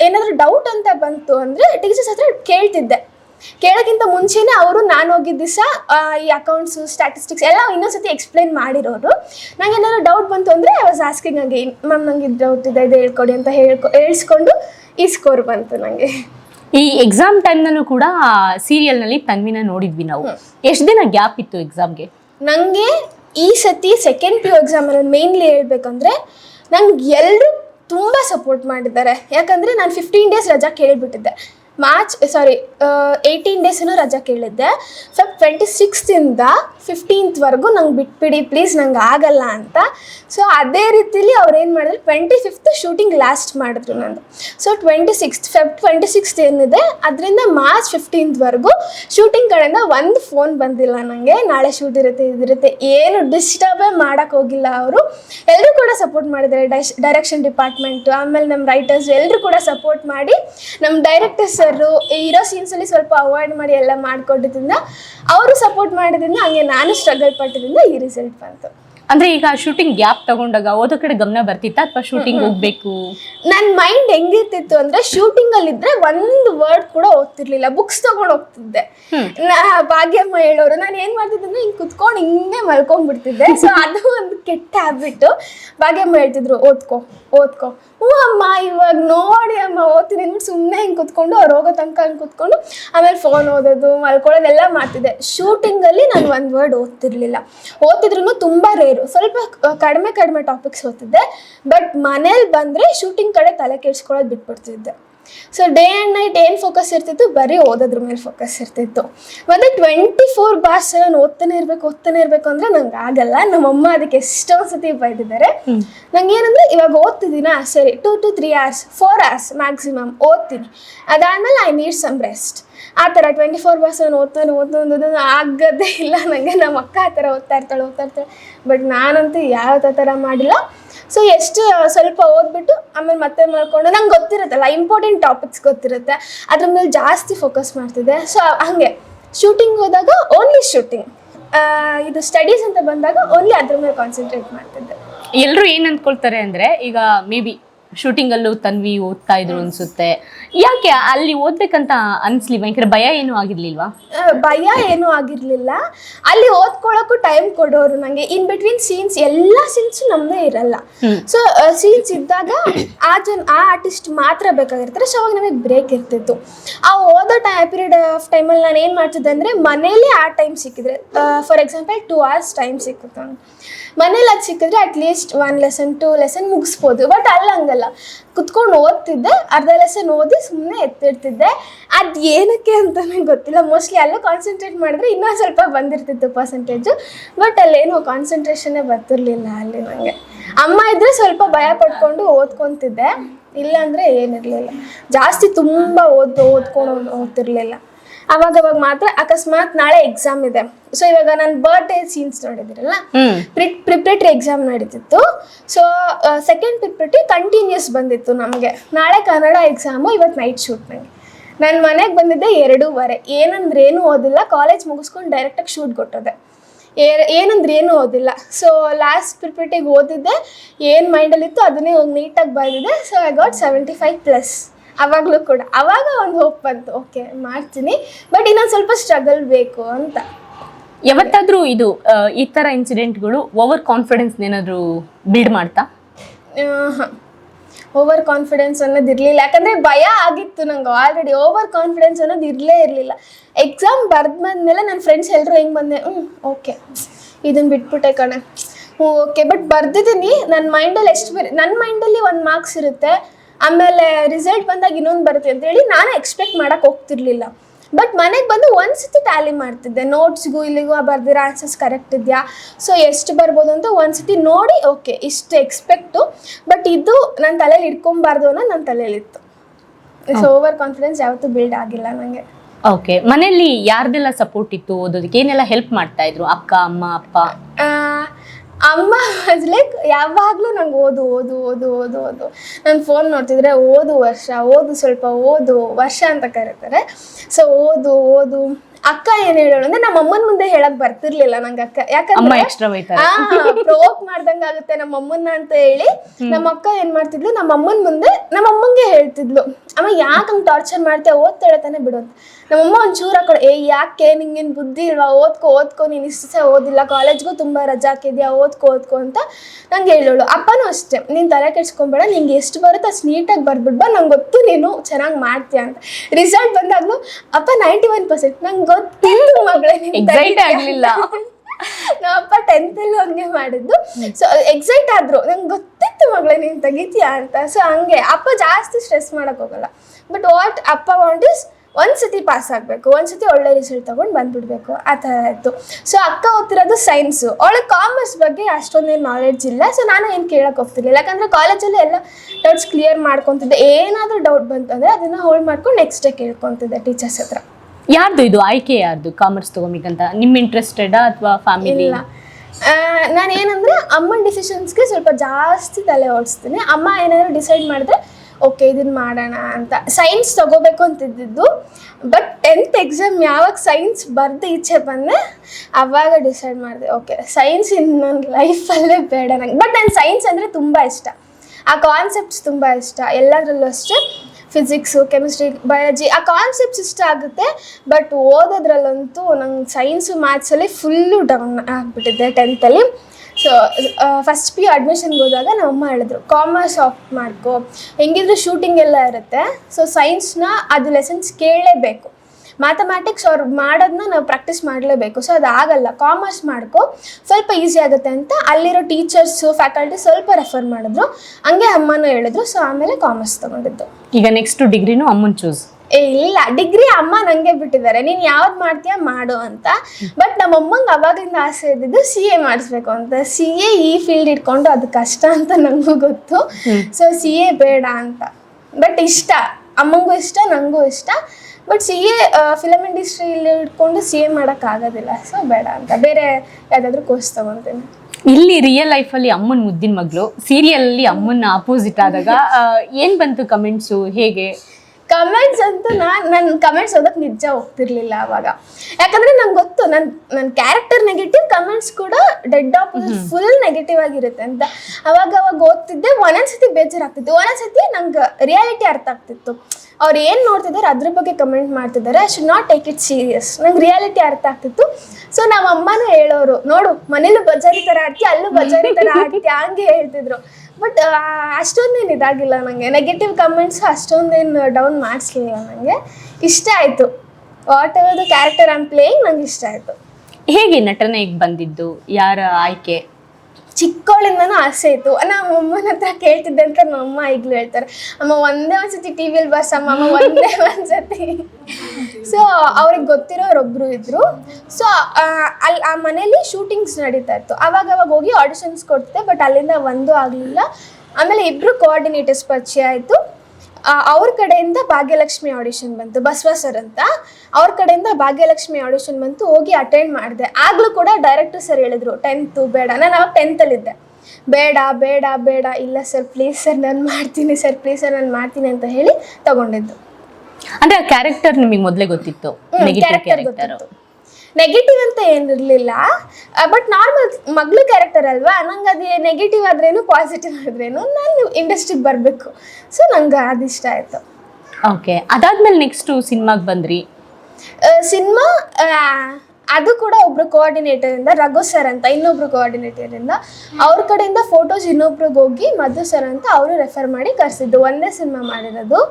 ಏನಾದರೂ ಡೌಟ್ ಅಂತ ಬಂತು ಅಂದರೆ ಟೀಚರ್ಸ್ ಹತ್ರ ಕೇಳ್ತಿದ್ದೆ. ಕೇಳೋಕ್ಕಿಂತ ಮುಂಚೆನೇ ಅವರು ನಾನು ಹೋಗಿದ್ದ ದಿವಸ ಈ ಅಕೌಂಟ್ಸು ಸ್ಟ್ಯಾಟಿಸ್ಟಿಕ್ಸ್ ಎಲ್ಲ ಇನ್ನೊಂದ್ಸತಿ ಎಕ್ಸ್ಪ್ಲೈನ್ ಮಾಡಿರೋರು. ನಂಗೆ ಏನಾದ್ರು ಡೌಟ್ ಬಂತು ಅಂದರೆ ಐ ವಾಸ್ ಆಸ್ಕಿಂಗ್ ಮ್ಯಾಮ್ ನಂಗೆ ಇದು ಡೌಟ್ ಇದೆ, ಇದು ಹೇಳ್ಕೊಡಿ ಅಂತ ಹೇಳ್ಕೊ, ಹೇಳಿಸ್ಕೊಂಡು ಈ ಸ್ಕೋರ್ ಬಂತು ನನಗೆ ಈ ಎಕ್ಸಾಮ್ ಟೈಮ್ನಲ್ಲೂ ಕೂಡ ಸೀರಿಯಲ್ನಲ್ಲಿ ನಲ್ಲಿ ತನ್ವಿನ ನೋಡಿದ್ವಿ ನಾವು. ಎಷ್ಟು ದಿನ ಗ್ಯಾಪ್ ಇತ್ತು ಎಕ್ಸಾಮ್ಗೆ ನನಗೆ ಈ ಸತಿ ಸೆಕೆಂಡ್ ಪಿ ಯು ಎಕ್ಸಾಮಲ್ಲಿ ಮೇನ್ಲಿ ಹೇಳ್ಬೇಕಂದ್ರೆ ನಂಗೆ ಎಲ್ಲರೂ ತುಂಬ ಸಪೋರ್ಟ್ ಮಾಡಿದ್ದಾರೆ. ಯಾಕಂದರೆ ನಾನು ಫಿಫ್ಟೀನ್ ಡೇಸ್ ರಜಾ ಕೇಳಿಬಿಟ್ಟಿದ್ದೆ. ಮಾರ್ಚ್ ಸಾರಿ ಏಯ್ಟೀನ್ ಡೇಸನ್ನು ರಜಾ ಕೇಳಿದ್ದೆ. ಫೆಬ್ ಟ್ವೆಂಟಿ ಸಿಕ್ಸ್ತಿಂದ ಫಿಫ್ಟೀನ್ತ್ವರೆಗೂ ನಂಗೆ ಬಿಟ್ಬಿಡಿ ಪ್ಲೀಸ್ ನಂಗೆ ಆಗಲ್ಲ ಅಂತ. ಸೊ ಅದೇ ರೀತಿಲಿ ಅವ್ರು ಏನು ಮಾಡಿದ್ರು ಟ್ವೆಂಟಿ ಫಿಫ್ತ್ ಶೂಟಿಂಗ್ ಲಾಸ್ಟ್ ಮಾಡಿದ್ರು ನಂದು. So twenty sixth Feb twenty sixth ಏನಿದೆ, ಅದರಿಂದ ಮಾರ್ಚ್ ಫಿಫ್ಟೀನ್ತ್ವರೆಗೂ ಶೂಟಿಂಗ್ ಕಡೆಯಿಂದ ಒಂದು ಫೋನ್ ಬಂದಿಲ್ಲ ನನಗೆ ನಾಳೆ ಶೂಟ್ ಇರುತ್ತೆ ಇದಿರುತ್ತೆ ಏನು ಡಿಸ್ಟರ್ಬೇ ಮಾಡೋಕ್ಕೆ ಹೋಗಿಲ್ಲ ಅವರು. ಎಲ್ಲರೂ ಕೂಡ ಸಪೋರ್ಟ್ ಮಾಡಿದ್ದಾರೆ ಡೈರೆಕ್ಷನ್ ಡಿಪಾರ್ಟ್ಮೆಂಟು ಆಮೇಲೆ ನಮ್ಮ ರೈಟರ್ಸ್ ಎಲ್ಲರೂ ಕೂಡ ಸಪೋರ್ಟ್ ಮಾಡಿ ನಮ್ಮ ಡೈರೆಕ್ಟರ್ ಸರು ಇರೋ ಸೀನ್ಸಲ್ಲಿ ಸ್ವಲ್ಪ ಅವಾಯ್ಡ್ ಮಾಡಿ ಎಲ್ಲ ಮಾಡಿಕೊಟ್ಟಿದ್ರಿಂದ ಅವರು ಸಪೋರ್ಟ್ ಮಾಡಿದ್ರಿಂದ ಹಂಗೆ ನಾನು ಸ್ಟ್ರಗಲ್ ಪಟ್ಟಿದ್ರಿಂದ ಈ ರಿಸಲ್ಟ್ ಬಂತು. ಅಂದ್ರೆ ಈಗ ಶೂಟಿಂಗ್ ಗ್ಯಾಪ್ ತಗೊಂಡಾಗ ಓದೋ ಕಡೆ ಗಮನ ಬರ್ತಿತ್ತ ಅಥವಾ ಶೂಟಿಂಗ್ ಹೋಗ್ಬೇಕು? ನನ್ನ ಮೈಂಡ್ ಹೆಂಗಿರ್ತಿತ್ತು ಅಂದ್ರೆ ಶೂಟಿಂಗ್ ಅಲ್ಲಿ ಇದ್ರೆ ಒಂದು ವರ್ಡ್ ಕೂಡ ಓದ್ತಿರ್ಲಿಲ್ಲ ಬುಕ್ಸ್ ತಗೊಂಡ್ ಹೋಗ್ತಿದ್ದೆ. ಭಾಗ್ಯಮ್ಮ ಹೇಳೋರು ನಾನು ಏನ್ ಮಾಡ್ತಿದ್ದೆ ಅಂದ್ರೆ ಹಿಂಗ್ ಕುತ್ಕೊಂಡು ಹಿಂಗೆ ಮಲ್ಕೊಂಡ್ಬಿಡ್ತಿದ್ದೆ. ಸೊ ಅದು ಒಂದು ಕೆಟ್ಟ ಹ್ಯಾಬಿಟ್ ಭಾಗ್ಯಮ್ಮ ಹೇಳ್ತಿದ್ರು ಓದ್ಕೋ ಓದ್ಕೋ. ಹ್ಞೂ ಅಮ್ಮ ಇವಾಗ ನೋಡಿ ಅಮ್ಮ ಓದ್ತೀನಿ ಅಂದ್ಬಿಟ್ಟು ಸುಮ್ಮನೆ ಹಿಂಗೆ ಕುತ್ಕೊಂಡು ಅವ್ರು ಹೋಗೋ ತನಕ ಹಂಗೆ ಕುತ್ಕೊಂಡು ಆಮೇಲೆ ಫೋನ್ ಓದೋದು ಮಲ್ಕೊಳ್ಳೋದೆಲ್ಲ ಮಾಡ್ತಿದ್ದೆ. ಶೂಟಿಂಗಲ್ಲಿ ನಾನು ಒಂದು ವರ್ಡ್ ಓದ್ತಿರ್ಲಿಲ್ಲ. ಓದ್ತಿದ್ರು ತುಂಬ ರೇರು ಸ್ವಲ್ಪ ಕಡಿಮೆ ಕಡಿಮೆ ಟಾಪಿಕ್ಸ್ ಓದ್ತಿದ್ದೆ ಬಟ್ ಮನೇಲಿ ಬಂದರೆ ಶೂಟಿಂಗ್ ಕಡೆ ತಲೆ ಕೆಡ್ಸ್ಕೊಳ್ಳೋದು ಬಿಟ್ಬಿಡ್ತಿದ್ದೆ. ಸೊ ಡೇ ಆ್ಯಂಡ್ ನೈಟ್ ಏನು ಫೋಕಸ್ ಇರ್ತಿತ್ತು? ಬರೀ ಓದೋದ್ರ ಮೇಲೆ ಫೋಕಸ್ ಇರ್ತಿತ್ತು. ಮತ್ತು ಟ್ವೆಂಟಿ ಫೋರ್ ಬಾರ್ಸ್ ನಾನು ಓದ್ತಾನೆ ಇರಬೇಕು ಓದ್ತಾನೆ ಇರಬೇಕು ಅಂದರೆ ನಂಗೆ ಆಗಲ್ಲ. ನಮ್ಮಮ್ಮ ಅದಕ್ಕೆ ಎಷ್ಟೊಂದು ಸತಿ ಬೈದಿದ್ದಾರೆ. ನಂಗೆ ಏನಂದರೆ ಇವಾಗ ಓದ್ತಿದ್ದೀನಾ? ಸರಿ two two three hours four hours maximum ಓದ್ತೀನಿ. ಅದಾದಮೇಲೆ ಐ ನೀಡ್ ಸಮ್ ರೆಸ್ಟ್ ಆ ಥರ ಟ್ವೆಂಟಿ ಫೋರ್ ಬಸ್ ಅವ್ನು ಓದ್ತಾನೆ ಓದೋದು ಆಗೋದೇ ಇಲ್ಲ. ನನಗೆ ನಮ್ಮ ಅಕ್ಕ ಆ ಥರ ಓದ್ತಾ ಇರ್ತಾಳೆ ಓದ್ತಾ ಇರ್ತಾಳೆ. ಬಟ್ ನಾನಂತೂ ಯಾವ ಥರ ಮಾಡಿಲ್ಲ. ಸೊ ಎಷ್ಟು ಸ್ವಲ್ಪ ಓದ್ಬಿಟ್ಟು ಆಮೇಲೆ ಮತ್ತೆ ಮಾಡ್ಕೊಂಡು ನಂಗೆ ಗೊತ್ತಿರುತ್ತಲ್ಲ ಇಂಪಾರ್ಟೆಂಟ್ ಟಾಪಿಕ್ಸ್ ಗೊತ್ತಿರುತ್ತೆ. ಅದ್ರ ಮೇಲೆ ಜಾಸ್ತಿ ಫೋಕಸ್ ಮಾಡ್ತಿದ್ದೆ. ಸೊ ಹಾಗೆ ಶೂಟಿಂಗ್ ಹೋದಾಗ ಓನ್ಲಿ ಶೂಟಿಂಗ್ ಇದು ಸ್ಟಡೀಸ್ ಅಂತ ಬಂದಾಗ ಓನ್ಲಿ ಅದ್ರ ಮೇಲೆ ಕಾನ್ಸಂಟ್ರೇಟ್ ಮಾಡ್ತಿದ್ದೆ. ಎಲ್ಲರೂ ಏನು ಅಂದ್ಕೊಳ್ತಾರೆ ಅಂದರೆ, ಈಗ ಮೇ ಬಿ ಶೂಟಿಂಗ್ ಅಲ್ಲೂ ತನ್ವಿ ಓದ್ತಾ ಇದ್ರು ಅನ್ಸುತ್ತೆ. ಯಾಕೆ ಅಲ್ಲಿ ಓದ್ಬೇಕಂತ ಅನ್ಸ್ಲಿ? ಭಯಂಕರ ಭಯ ಏನೂ ಆಗಿರ್ಲಿಲ್ವಾ? ಆ, ಭಯ ಏನೂ ಆಗಿರಲಿಲ್ಲ. ಅಲ್ಲಿ ಓದ್ಕೊಳ್ಳೋಕ್ಕೂ ಟೈಮ್ ಕೊಡೋರು ನನಗೆ ಇನ್ ಬಿಟ್ವೀನ್ ಸೀನ್ಸ್ ಎಲ್ಲ ಸೀನ್ಸ್ ನಮ್ಮದೇ ಇರಲ್ಲ. ಸೊ ಸೀನ್ಸ್ ಇದ್ದಾಗ ಆ ಜನ ಆ ಆರ್ಟಿಸ್ಟ್ ಮಾತ್ರ ಬೇಕಾಗಿರ್ತಾರೆ. ಸೊ ಅವಾಗ ನಮಗೆ ಬ್ರೇಕ್ ಇರ್ತಿತ್ತು. ಆ ಓದೋ ಟೈ ಪೀರಿಯಡ್ ಆಫ್ ಟೈಮಲ್ಲಿ ನಾನು ಏನು ಮಾಡ್ತಿದ್ದೆ ಅಂದರೆ ಮನೇಲಿ ಆ ಟೈಮ್ ಸಿಕ್ಕಿದ್ರೆ. For example two hours time ಸಿಕ್ಕಿತ್ತು. ನನಗೆ ಮನೇಲಿ ಅದು ಸಿಕ್ಕಿದ್ರೆ at least one lesson two lesson ಮುಗಿಸ್ಬೋದು. But ಅಲ್ಲಿ ಹಂಗಲ್ಲ. ಕುತ್ಕೊಂಡು ಓದ್ತಿದ್ದೆ, ಅರ್ಧ ಲೆಸನ್ ಓದಿ ಸುಮ್ಮನೆ ಎತ್ತಿಡ್ತಿದ್ದೆ ಅದು ಏನಕ್ಕೆ ಅಂತಲೇ ಗೊತ್ತಿಲ್ಲ. ಮೋಸ್ಟ್ಲಿ ಅಲ್ಲೂ ಕಾನ್ಸಂಟ್ರೇಟ್ ಮಾಡಿದ್ರೆ ಇನ್ನೂ ಸ್ವಲ್ಪ ಬಂದಿರ್ತಿತ್ತು ಪರ್ಸೆಂಟೇಜು ಬಟ್ ಅಲ್ಲೇನು ಕಾನ್ಸಂಟ್ರೇಷನ್ನೇ ಬರ್ತಿರ್ಲಿಲ್ಲ ಅಲ್ಲಿ ನನಗೆ ಅಮ್ಮ ಇದ್ದರೆ ಸ್ವಲ್ಪ ಭಯ ಪಡ್ಕೊಂಡು ಓದ್ಕೊತಿದ್ದೆ. ಇಲ್ಲಾಂದರೆ ಏನಿರಲಿಲ್ಲ. ಜಾಸ್ತಿ ತುಂಬ ಓದ್, ಓದ್ಕೊಂಡು ಓದ್ತಿರ್ಲಿಲ್ಲ. ಅವಾಗ ಅವಾಗ ಮಾತ್ರ ಅಕಸ್ಮಾತ್ ನಾಳೆ ಎಕ್ಸಾಮ್ ಇದೆ. ಸೊ ಇವಾಗ ನಾನು ಬರ್ಡೇ ಸೀನ್ಸ್ ನೋಡಿದಿರಲ್ಲ ಪ್ರಿಪ್ರೇಟರಿ ಎಕ್ಸಾಮ್ ನಡೀತಿತ್ತು. ಸೊ ಸೆಕೆಂಡ್ ಪ್ರಿಪ್ರೇಟರಿ ಕಂಟಿನ್ಯೂಸ್ ಬಂದಿತ್ತು ನಮಗೆ. ನಾಳೆ ಕನ್ನಡ ಎಕ್ಸಾಮು ಇವತ್ತು ನೈಟ್ ಶೂಟ್ ನನಗೆ ನಾನು ಮನೆಗೆ ಬಂದಿದ್ದೆ ಎರಡೂವರೆ. ಏನಂದ್ರೆ ಏನು ಓದಿಲ್ಲ. ಕಾಲೇಜ್ ಮುಗಿಸ್ಕೊಂಡು ಡೈರೆಕ್ಟಾಗಿ ಶೂಟ್ ಕೊಟ್ಟೋದೆ. ಏ- ಏನಂದ್ರೆ ಏನು ಓದಿಲ್ಲ ಸೊ ಲಾಸ್ಟ್ ಪ್ರಿಪ್ರೇಟಿಗೆ ಓದಿದ್ದೆ. ಏನು ಮೈಂಡಲ್ಲಿತ್ತು ಅದನ್ನೇ ನೀಟಾಗಿ ಬರೆದಿದ್ದೆ. So I got seventy five plus ಅವಾಗಲೂ ಕೂಡ. ಅವಾಗ ಒಂದು ಹೋಪ್ ಬಂತು. ಓಕೆ ಮಾಡ್ತೀನಿ. ಬಟ್ ಇನ್ನೊಂದು ಸ್ವಲ್ಪ ಸ್ಟ್ರಗಲ್ ಬೇಕು ಅಂತ. ಯಾವತ್ತಾದ್ರೂ ಇದು ಈ ತರ ಇನ್ಸಿಡೆಂಟ್ಗಳು ಓವರ್ ಕಾನ್ಫಿಡೆನ್ಸ್ ಏನಾದ್ರೂ ಬಿಲ್ಡ್ ಮಾಡ್ತಾ? ಓವರ್ ಕಾನ್ಫಿಡೆನ್ಸ್ ಅನ್ನೋದು ಇರಲಿಲ್ಲ. ಯಾಕಂದರೆ ಭಯ ಆಗಿತ್ತು ನಂಗೆ. ಆಲ್ರೆಡಿ ಓವರ್ ಕಾನ್ಫಿಡೆನ್ಸ್ ಅನ್ನೋದು ಇರಲೇ ಇರಲಿಲ್ಲ. ಎಕ್ಸಾಮ್ ಬರ್ದು ಬಂದಮೇಲೆ ನನ್ನ ಫ್ರೆಂಡ್ಸ್ ಎಲ್ಲರೂ ಹೆಂಗೆ ಬಂದೆ ಹ್ಞೂ ಓಕೆ ಇದನ್ನು ಬಿಟ್ಬಿಟ್ಟೆ ಕಣೆ. ಹ್ಞೂ ಓಕೆ ಬಟ್ ಬರ್ದಿದ್ದೀನಿ ನನ್ನ ಮೈಂಡಲ್ಲಿ ಎಷ್ಟು ಬೇರೆ ನನ್ನ ಮೈಂಡಲ್ಲಿ ಒಂದು ಮಾರ್ಕ್ಸ್ ಇರುತ್ತೆ. ಆಮೇಲೆ ರಿಸಲ್ಟ್ ಬಂದಾಗ ಇನ್ನೊಂದು ಬರುತ್ತೆ ಅಂತ ಹೇಳಿ ನಾನು ಎಕ್ಸ್ಪೆಕ್ಟ್ ಮಾಡೋಕೆ ಹೋಗ್ತಿರ್ಲಿಲ್ಲ. ಬಟ್ ಮನೆಗೆ ಬಂದು ಒಂದು ಸತಿ ಟ್ಯಾಲಿ ಮಾಡ್ತಿದ್ದೆ. ನೋಟ್ಸ್ಗೂ ಇಲ್ಲಿಗೂ ಬರ್ದಿರೋ ಆನ್ಸರ್ಸ್ ಕರೆಕ್ಟ್ ಇದೆಯಾ? ಸೊ ಎಷ್ಟು ಬರ್ಬೋದು ಅಂತ ಒಂದು ಸತಿ ನೋಡಿ ಓಕೆ ಇಷ್ಟು ಎಕ್ಸ್ಪೆಕ್ಟು ಬಟ್ ಇದು ನನ್ನ ತಲೆಯಲ್ಲಿ ಇಟ್ಕೊಬಾರ್ದು ಅನ್ನೋ ನನ್ನ ತಲೆಯಲ್ಲಿತ್ತು ಸೊ ಓವರ್ ಕಾನ್ಫಿಡೆನ್ಸ್ ಯಾವತ್ತೂ ಬಿಲ್ಡ್ ಆಗಿಲ್ಲ ನನಗೆ ಓಕೆ ಮನೆಯಲ್ಲಿ ಯಾರ್ದೆಲ್ಲ ಸಪೋರ್ಟ್ ಇತ್ತು ಓದೋದಕ್ಕೆ? ಏನೆಲ್ಲ ಹೆಲ್ಪ್ ಮಾಡ್ತಾ ಇದ್ರು? ಅಕ್ಕ ಅಮ್ಮ ಅಪ್ಪ? ಅಮ್ಮ ಲೈಕ್ ಯಾವಾಗಲೂ ನಂಗೆ ಓದು ಓದು ಓದು ಓದು ಓದು. ನಾನು ಫೋನ್ ನೋಡ್ತಿದ್ರೆ ಓದು ವರ್ಷ, ಓದು ಸ್ವಲ್ಪ, ಓದು ವರ್ಷ ಅಂತ ಕರೀತಾರೆ. ಸೊ ಓದು ಓದು ಅಕ್ಕ ಏನ್ ಹೇಳೋಳು ಅಂದ್ರೆ ನಮ್ಮ ಅಮ್ಮನ ಮುಂದೆ ಹೇಳಕ್ ಬರ್ತಿರ್ಲಿಲ್ಲ ನಂಗ ಅಕ್ಕ. ಅಮ್ಮ ಯಾಕಂದ್ರೆ ಎಕ್ಸ್ಟ್ರಾ ಬೈತಾರೆ ಪ್ರೋಕ್ ಮಾಡ್ದಂಗ ಆಗುತ್ತೆ ನಮ್ಮ ಅಮ್ಮನ್ನ ಅಂತ ಹೇಳಿ ನಮ್ಮ ಅಕ್ಕ ಏನ್ ಮಾಡ್ತಿದ್ಲು ನಮ್ಮ ಅಮ್ಮನ ಮುಂದೆ ನಮ್ಮ ಅಮ್ಮಂಗೆ ಹೇಳ್ತಿದ್ಲು. ಅಮ್ಮ ಯಾಕೆ ಹಂಗ್ ಟಾರ್ಚರ್ ಮಾಡ್ತೀಯ ಓದ್ತಾಳೆ ತಾನೆ ಬಿಡು ಅಂತ. ನಮ್ಮಮ್ಮ ಒಂಚೂರು ಹಾಕೊಡು ಏ ಯಾಕೆ ನಿಂಗೇನ್ ಬುದ್ಧಿ ಇಲ್ವಾ? ಓದ್ಕೋ ಓದ್ಕೋ ನೀನ್ ಇಷ್ಟ ಸಹ ಓದಿಲ್ಲ ಕಾಲೇಜ್ಗೂ ತುಂಬಾ ರಜಾ ಹಾಕಿದ್ಯಾ ಓದ್ಕೋ ಓದ್ಕೋ ಅಂತ ನಂಗೆ ಹೇಳೋಳು. ಅಪ್ಪನೂ ಅಷ್ಟೇ ನೀನ್ ತಲೆ ಕೆಡ್ಸ್ಕೊಂಬೇಡ ನಿಂಗೆ ಎಷ್ಟು ಬರುತ್ತೆ ಅಷ್ಟು ನೀಟಾಗಿ ಬರ್ಬಿಡ್ಬಾ ನಂಗೆ ಗೊತ್ತು ನೀನು ಚೆನ್ನಾಗಿ ಮಾಡ್ತೀಯ ಅಂತ. ರಿಸಲ್ಟ್ ಬಂದಾಗ್ಲೂ ಅಪ್ಪ ನೈಂಟಿ ಒನ್ ಪರ್ಸೆಂಟ್ ನಂಗೆ ಗೊತ್ತಿತ್ತು ಮಗಳೇ ನೀನ್ ಎಕ್ಸೈಟ್ ಆಗಲಿಲ್ಲ. ಆಗ್ಲಿಲ್ಲ ಅಪ್ಪ ಟೆಂತಲ್ಲಿ ಹಂಗೆ ಮಾಡಿದ್ದು. ಸೊ ಎಕ್ಸೈಟ್ ಆದ್ರು. ನಂಗೆ ಗೊತ್ತಿತ್ತು ಮಗಳೇ ನೀನು ತೆಗಿತೀಯಾ ಅಂತ. ಸೊ ಹಂಗೆ. ಅಪ್ಪ ಜಾಸ್ತಿ ಸ್ಟ್ರೆಸ್ ಮಾಡಕ್ ಹೋಗಲ್ಲ. ಬಟ್ ವಾಟ್ ಅಪ್ಪ ವಾಂಟ್ ಇಸ್ ಒಂದ್ಸತಿ ಪಾಸ್ ಆಗಬೇಕು. ಒಂದ್ಸತಿ ಒಳ್ಳೆ ರಿಸಲ್ಟ್ ತೊಗೊಂಡು ಬಂದ್ಬಿಡ್ಬೇಕು. ಆ ಥರ ಇತ್ತು. ಸೊ ಅಕ್ಕ ಓದ್ತಿರೋದು ಸೈನ್ಸು ಅವಳಿಗೆ ಕಾಮರ್ಸ್ ಬಗ್ಗೆ ಅಷ್ಟೊಂದೇನು ನಾಲೆಡ್ಜ್ ಇಲ್ಲ. ಸೊ ನಾನು ಏನು ಕೇಳಕ್ಕೆ ಹೋಗ್ತಿರ್ಲಿಲ್ಲ. ಯಾಕಂದರೆ ಕಾಲೇಜಲ್ಲಿ ಎಲ್ಲ ಡೌಟ್ಸ್ ಕ್ಲಿಯರ್ ಮಾಡ್ಕೊತಿದ್ದೆ. ಏನಾದರೂ ಡೌಟ್ ಬಂತಂದರೆ ಅದನ್ನು ಹೋಲ್ಡ್ ಮಾಡ್ಕೊಂಡು ನೆಕ್ಸ್ಟ್ ಡೇ ಕೇಳ್ಕೊತಿದ್ದೆ ಟೀಚರ್ಸ್ ಹತ್ರ. ಯಾರ್ದು ಇದು? ಆಯ್ಕೆ ಯಾರ್ದು? ಕಾಮರ್ಸ್ ತಗೊಂಬೇಕಂತ ನಿಮ್ ಇಂಟ್ರೆಸ್ಟೆಡಾ ಅಥವಾ ಫ್ಯಾಮಿಲಿ ನಾನು ಏನಂದ್ರೆ ಅಮ್ಮನ ಡಿಸಿಷನ್ಸ್ಗೆ ಸ್ವಲ್ಪ ಜಾಸ್ತಿ ತಲೆ ಓಡಿಸ್ತೀನಿ. ಅಮ್ಮ ಏನಾದ್ರು ಡಿಸೈಡ್ ಮಾಡಿದ್ರೆ ಓಕೆ ಇದನ್ನ ಮಾಡೋಣ ಅಂತ. ಸೈನ್ಸ್ ತಗೋಬೇಕು ಅಂತಿದ್ದಿದ್ದು ಬಟ್ ಟೆಂತ್ ಎಕ್ಸಾಮ್ ಯಾವಾಗ ಸೈನ್ಸ್ ಬರ್ದು ಈಚೆ ಬಂದೆ, ಅವಾಗ ಡಿಸೈಡ್ ಮಾಡಿದೆ ಓಕೆ ಸೈನ್ಸ್ ಇನ್ನು ನನ್ನ ಲೈಫಲ್ಲೇ ಬೇಡ ನಂಗೆ. ಬಟ್ ನಾನು ಸೈನ್ಸ್ ಅಂದರೆ ತುಂಬ ಇಷ್ಟ. ಆ ಕಾನ್ಸೆಪ್ಟ್ಸ್ ತುಂಬ ಇಷ್ಟ. ಎಲ್ಲದರಲ್ಲೂ ಅಷ್ಟೇ. ಫಿಸಿಕ್ಸು ಕೆಮಿಸ್ಟ್ರಿ ಬಯಾಲಜಿ ಆ ಕಾನ್ಸೆಪ್ಟ್ಸ್ ಇಷ್ಟ ಆಗುತ್ತೆ. ಬಟ್ ಓದೋದ್ರಲ್ಲಂತೂ ನಂಗೆ ಸೈನ್ಸು ಮ್ಯಾಥ್ಸಲ್ಲಿ ಫುಲ್ಲು ಡೌನ್ ಆಗಿಬಿಟ್ಟಿದ್ದೆ ಟೆಂತಲ್ಲಿ ಸೊ ಫಸ್ಟ್ ಪಿ ಯು ಅಡ್ಮಿಷನ್ಗೆ ಹೋದಾಗ ನಮ್ಮಮ್ಮ ಹೇಳಿದ್ರು ಕಾಮರ್ಸ್ ಆಪ್ಟ್ ಮಾಡ್ಕೊ ಹೆಂಗಿದ್ರು ಶೂಟಿಂಗ್ ಎಲ್ಲ ಇರುತ್ತೆ. ಸೊ ಸೈನ್ಸ್ನ ಅದು ಲೆಸನ್ಸ್ ಕೇಳಲೇಬೇಕು. ಮ್ಯಾಥಮ್ಯಾಟಿಕ್ಸ್ ಅವ್ರು ಮಾಡೋದನ್ನ ನಾವು ಪ್ರಾಕ್ಟೀಸ್ ಮಾಡಲೇಬೇಕು. ಸೊ ಅದು ಆಗಲ್ಲ ಕಾಮರ್ಸ್ ಮಾಡ್ಕೊ ಸ್ವಲ್ಪ ಈಸಿ ಆಗುತ್ತೆ ಅಂತ ಅಲ್ಲಿರೋ ಟೀಚರ್ಸು ಫ್ಯಾಕಲ್ಟಿ ಸ್ವಲ್ಪ ರೆಫರ್ ಮಾಡಿದ್ರು. ಹಂಗೆ ಅಮ್ಮನೂ ಹೇಳಿದ್ರು. ಸೊ ಆಮೇಲೆ ಕಾಮರ್ಸ್ ತೊಗೊಂಡಿದ್ದು. ಈಗ ನೆಕ್ಸ್ಟ್ ಡಿಗ್ರಿನೂ ಅಮ್ಮನ್ ಚೂಸ್ ಏ ಇಲ್ಲ. ಡಿಗ್ರಿ ಅಮ್ಮ ನಂಗೆ ಬಿಟ್ಟಿದ್ದಾರೆ. ನೀನು ಯಾವ್ದು ಮಾಡ್ತೀಯ ಮಾಡು ಅಂತ. ಬಟ್ ನಮ್ಮ ಅಮ್ಮಂಗೆ ಅವಾಗಿಂದ ಆಸೆ ಇದ್ದಿದ್ದು ಸಿ ಎ ಮಾಡಿಸ್ಬೇಕು ಅಂತ. ಸಿ ಎ ಈ ಫೀಲ್ಡ್ ಇಟ್ಕೊಂಡು ಅದು ಕಷ್ಟ ಅಂತ ನನಗೂ ಗೊತ್ತು. ಸೊ ಸಿ ಎ ಬೇಡ ಅಂತ. ಬಟ್ ಇಷ್ಟ. ಅಮ್ಮಂಗೂ ಇಷ್ಟ ನನಗೂ ಇಷ್ಟ. ಬಟ್ ಸಿ ಎ ಫಿಲಮ್ ಇಂಡಸ್ಟ್ರಿಯಲ್ಲಿ ಇಟ್ಕೊಂಡು ಸಿ ಎ ಮಾಡೋಕ್ಕಾಗೋದಿಲ್ಲ ಸೊ ಬೇಡ ಅಂತ. ಬೇರೆ ಯಾವುದಾದ್ರೂ ಕೋರ್ಸ್ ತೊಗೊತೀನಿ. ಇಲ್ಲಿ ರಿಯಲ್ ಲೈಫಲ್ಲಿ ಅಮ್ಮನ ಮುದ್ದಿನ ಮಗಳು ಸೀರಿಯಲ್ಲಿ ಅಲ್ಲಿ ಅಮ್ಮನ ಅಪೋಸಿಟ್ ಆದಾಗ ಏನ್ ಬಂತು ಕಮೆಂಟ್ಸು ಹೇಗೆ? ಕಮೆಂಟ್ಸ್ ಅಂತೂ ನಾನು ನನ್ನ ಕಮೆಂಟ್ಸ್ ಓದಕ್ಕೆ ನಿಜ ಹೋಗ್ತಿರ್ಲಿಲ್ಲ ಅವಾಗ. ಯಾಕಂದ್ರೆ ನಂಗೆ ಗೊತ್ತು ನನ್ನ ನನ್ನ ಕ್ಯಾರೆಕ್ಟರ್ ನೆಗೆಟಿವ್ ಕಮೆಂಟ್ಸ್ ಕೂಡ ಡೆಡ್ ಆಫ್ ಫುಲ್ ನೆಗೆಟಿವ್ ಆಗಿರುತ್ತೆ ಅಂತ. ಅವಾಗ ಅವಾಗ ಓದ್ತಿದ್ದೆ ಒಂದೊಂದ್ಸತಿ ಬೇಜಾರಾಗ್ತಿತ್ತು. ಒಂದೊಂದ್ಸತಿ ನಂಗೆ ರಿಯಾಲಿಟಿ ಅರ್ಥ ಆಗ್ತಿತ್ತು. ಅವ್ರು ಏನು ನೋಡ್ತಿದ್ದಾರೆ, ಅದ್ರ ಬಗ್ಗೆ ಕಮೆಂಟ್ ಮಾಡ್ತಿದ್ದಾರೆ. I should not take it serious ನಂಗೆ ರಿಯಾಲಿಟಿ ಅರ್ಥ ಆಗ್ತಿತ್ತು. ಸೊ ನಮ್ಮ ಅಮ್ಮನೂ ಹೇಳೋರು, ನೋಡು, ಮನೇಲೂ ಬಜಾರಿ ಥರ ಆಡ್ತೀಯ, ಅಲ್ಲೂ ಬಜಾರಿ ಥರ ಆಡ್ತೀಯ, ಹಂಗೆ ಹೇಳ್ತಿದ್ರು. ಬಟ್ ಅಷ್ಟೊಂದೇನು ಇದಾಗಿಲ್ಲ ನನಗೆ ನೆಗೆಟಿವ್ ಕಮೆಂಟ್ಸ್ ಅಷ್ಟೊಂದೇನು ಡೌನ್ ಮಾಡಿಸ್ಲಿಲ್ಲ ನನಗೆ ಇಷ್ಟ ಆಯಿತು. Whatever the character am playing ನಂಗೆ ಇಷ್ಟ ಆಯಿತು. ಹೇಗೆ ನಟನೆಗೆ ಬಂದಿದ್ದು? ಯಾರ ಆಯ್ಕೆ? ಚಿಕ್ಕವಳಿಂದನೂ ಆಸೆ ಇತ್ತು. ನಮ್ಮ ಅಮ್ಮನ ಹತ್ರ ಕೇಳ್ತಿದ್ದೆ ಅಂತ ನಮ್ಮ ಅಮ್ಮ ಈಗಲೂ ಹೇಳ್ತಾರೆ. ಅಮ್ಮ, ಒಂದೇ ಒಂದ್ಸತಿ ಟಿ ವಿಯಲ್ಲಿ ಬರ್ಸಮ್ಮ, ಅಮ್ಮ, ಒಂದೇ ಒಂದ್ಸತಿ ಸೊ ಅವ್ರಿಗೆ ಗೊತ್ತಿರೋರೊಬ್ರು ಇದ್ರು. ಸೊ ಅಲ್ಲಿ ಆ ಮನೇಲಿ ಶೂಟಿಂಗ್ಸ್ ನಡೀತಾ ಇತ್ತು. ಅವಾಗ ಹೋಗಿ ಆಡಿಷನ್ಸ್ ಕೊಡ್ತಿದ್ದೆ ಬಟ್ ಅಲ್ಲಿಂದ ಒಂದೂ ಆಗಲಿಲ್ಲ. ಆಮೇಲೆ ಇಬ್ಬರು ಕೋಆರ್ಡಿನೇಟರ್ಸ್ ಪರಿಚಯ ಆಯಿತು. ಅವ್ರ ಕಡೆಯಿಂದ ಭಾಗ್ಯಲಕ್ಷ್ಮಿ ಆಡಿಷನ್ ಬಂತು ಬಸವ ಸರ್ ಅಂತ. ಅವ್ರ ಕಡೆಯಿಂದ ಭಾಗ್ಯಲಕ್ಷ್ಮಿ ಆಡಿಷನ್ ಬಂತು ಹೋಗಿ ಅಟೆಂಡ್ ಮಾಡಿದೆ. ಆಗಲೂ ಕೂಡ ಡೈರೆಕ್ಟರ್ ಸರ್ ಹೇಳಿದ್ರು ಟೆಂತು ಬೇಡ ನಾನು ಅವಾಗ ಟೆಂತಲ್ಲಿದ್ದೆ ಬೇಡ ಬೇಡ ಬೇಡ ಇಲ್ಲ ಸರ್ ಪ್ಲೀಸ್ ಸರ್ ನಾನು ಮಾಡ್ತೀನಿ ಸರ್ ಪ್ಲೀಸ್ ಸರ್ ನಾನು ಮಾಡ್ತೀನಿ ಅಂತ ಹೇಳಿ ತಗೊಂಡಿದ್ದು. ಅಂದ್ರೆ ಆ ಕ್ಯಾರೆಕ್ಟರ್ ನಿಮಗೆ ಮೊದಲೇ ಗೊತ್ತಿತ್ತು ಕ್ಯಾರೆಕ್ಟರ್ ನೆಗೆಟಿವ್ ಅಂತ ಏನಿರಲಿಲ್ಲ. ಬಟ್ ನಾರ್ಮಲ್ ಮಗಳು ಕ್ಯಾರೆಕ್ಟರ್ ಅಲ್ವಾ? ನಂಗೆ ಅದು ನೆಗೆಟಿವ್ ಆದ್ರೇನು ಪಾಸಿಟಿವ್ ಆದ್ರೇನು ನಾನು ಇಂಡಸ್ಟ್ರಿಗೆ ಬರಬೇಕು. ಸೊ ನಂಗೆ ಅದು ಇಷ್ಟ ಆಯಿತು. ಓಕೆ ಅದಾದ್ಮೇಲೆ ನೆಕ್ಸ್ಟ್ ಸಿನಿಮಾಗೆ ಬಂದ್ರಿ? ಸಿನಿಮಾ ಅದು ಕೂಡ ಒಬ್ರು ಕೋಆರ್ಡಿನೇಟರ್ ಇಂದ ರಘು ಸರ್ ಅಂತ ಇನ್ನೊಬ್ರು ಕೋಆರ್ಡಿನೇಟರ್ ಇಂದ. ಅವ್ರ ಕಡೆಯಿಂದ ಫೋಟೋಸ್ ಇನ್ನೊಬ್ರಿಗೆ ಹೋಗಿ ಮಧು ಸರ್ ಅಂತ ಅವರು ರೆಫರ್ ಮಾಡಿ ಕರೆಸಿದ್ದು. ಒಂದೇ ಸಿನಿಮಾ ಮಾಡಿರೋದು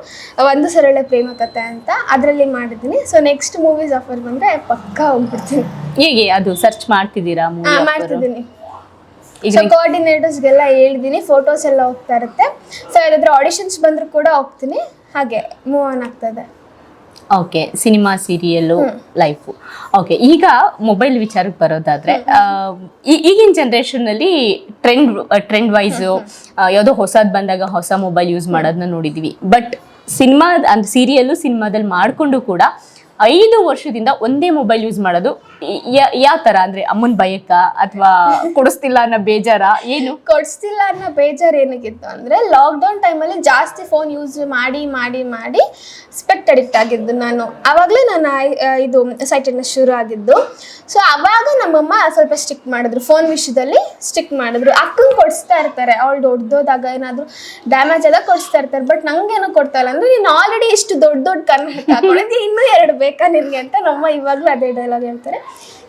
ಒಂದು ಸರಳ ಪ್ರೇಮ ಕಥೆ ಅಂತ. ಅದರಲ್ಲಿ ಮಾಡಿದ್ದೀನಿ. ಸೊ ನೆಕ್ಸ್ಟ್ ಮೂವೀಸ್ ಆಫರ್ ಬಂದ್ರೆ ಪಕ್ಕಾ ಹೋಗ್ಬಿಡ್ತೀನಿ. ಹೇಗೆ ಅದು ಸರ್ಚ್ ಮಾಡ್ತಿದ್ದೀರಾ ಮಾಡ್ತಿದ್ದೀನಿ. ಸೊ ಕೋಆರ್ಡಿನೇಟರ್ಸ್ಗೆಲ್ಲ ಹೇಳಿದ್ದೀನಿ ಫೋಟೋಸ್ ಎಲ್ಲ ಹೋಗ್ತಾ ಇರುತ್ತೆ. ಸೊ ಯಾವ್ದಾದ್ರು ಆಡಿಷನ್ಸ್ ಬಂದರೂ ಕೂಡ ಹೋಗ್ತೀನಿ. ಹಾಗೆ ಮೂವ್ ಆನ್ ಆಗ್ತದೆ okay cinema serial life. Okay ಈಗ ಮೊಬೈಲ್ ವಿಚಾರಕ್ಕೆ ಬರೋದಾದ್ರೆ ಈಗಿನ ಜನ್ರೇಷನ್ನಲ್ಲಿ ಟ್ರೆಂಡ್ ಟ್ರೆಂಡ್ ವೈಸು ಯಾವುದೋ ಹೊಸದು ಬಂದಾಗ ಹೊಸ ಮೊಬೈಲ್ ಯೂಸ್ ಮಾಡೋದನ್ನ ನೋಡಿದೀವಿ. ಬಟ್ ಸಿನಿಮಾ ಅಂದ್ರೆ ಸೀರಿಯಲ್ಲು ಸಿನಿಮಾದಲ್ಲಿ ಮಾಡಿಕೊಂಡು ಕೂಡ ಐದು ವರ್ಷದಿಂದ ಒಂದೇ ಮೊಬೈಲ್ ಯೂಸ್ ಮಾಡೋದು ಯಾವ ತರ ಅಂದ್ರೆ ಅಮ್ಮನ್ ಬಯಕ ಅಥವಾ ಕೊಡಿಸ್ತಿಲ್ಲ ಅನ್ನೋ ಬೇಜಾರ ಏನು? ಕೊಡಿಸ್ತಿಲ್ಲ ಅನ್ನೋ ಬೇಜಾರು ಏನಕ್ಕಿತ್ತು ಅಂದ್ರೆ ಲಾಕ್ಡೌನ್ ಟೈಮಲ್ಲಿ ಜಾಸ್ತಿ ಫೋನ್ ಯೂಸ್ ಮಾಡಿ ಮಾಡಿ ಮಾಡಿ ಸ್ಪೆಕ್ಟ್ ಅಡಿಕ್ಟ್ ಆಗಿದ್ದು ನಾನು. ಆವಾಗಲೇ ನಾನು ಇದು ಸೈಟನ್ನ ಶುರು ಆಗಿದ್ದು. ಸೊ ಅವಾಗ ನಮ್ಮಮ್ಮ ಸ್ವಲ್ಪ ಸ್ಟಿಕ್ ಮಾಡಿದ್ರು. ಫೋನ್ ವಿಷಯದಲ್ಲಿ ಸ್ಟಿಕ್ ಮಾಡಿದ್ರು. ಅಕ್ಕಂಗೆ ಕೊಡಿಸ್ತಾ ಇರ್ತಾರೆ. ಅವಳು ದೊಡ್ಡದೋದಾಗ ಏನಾದರೂ ಡ್ಯಾಮೇಜ್ ಆದಾಗ ಕೊಡಿಸ್ತಾ ಇರ್ತಾರೆ. ಬಟ್ ನಂಗೇನು ಕೊಡ್ತಾ ಇಲ್ಲ ಅಂದ್ರೆ ನೀನು ಆಲ್ರೆಡಿ ಇಷ್ಟು ದೊಡ್ಡ ದೊಡ್ಡ ಕಣ್ಣು ಇನ್ನೂ ಎರಡು ಬೇಕಾ. ನಿನಗೆ ಅಂತ ನಮ್ಮ ಇವಾಗಲೂ ಅದೇ ಡೈಲಾಗ್ ಹೇಳ್ತಾರೆ.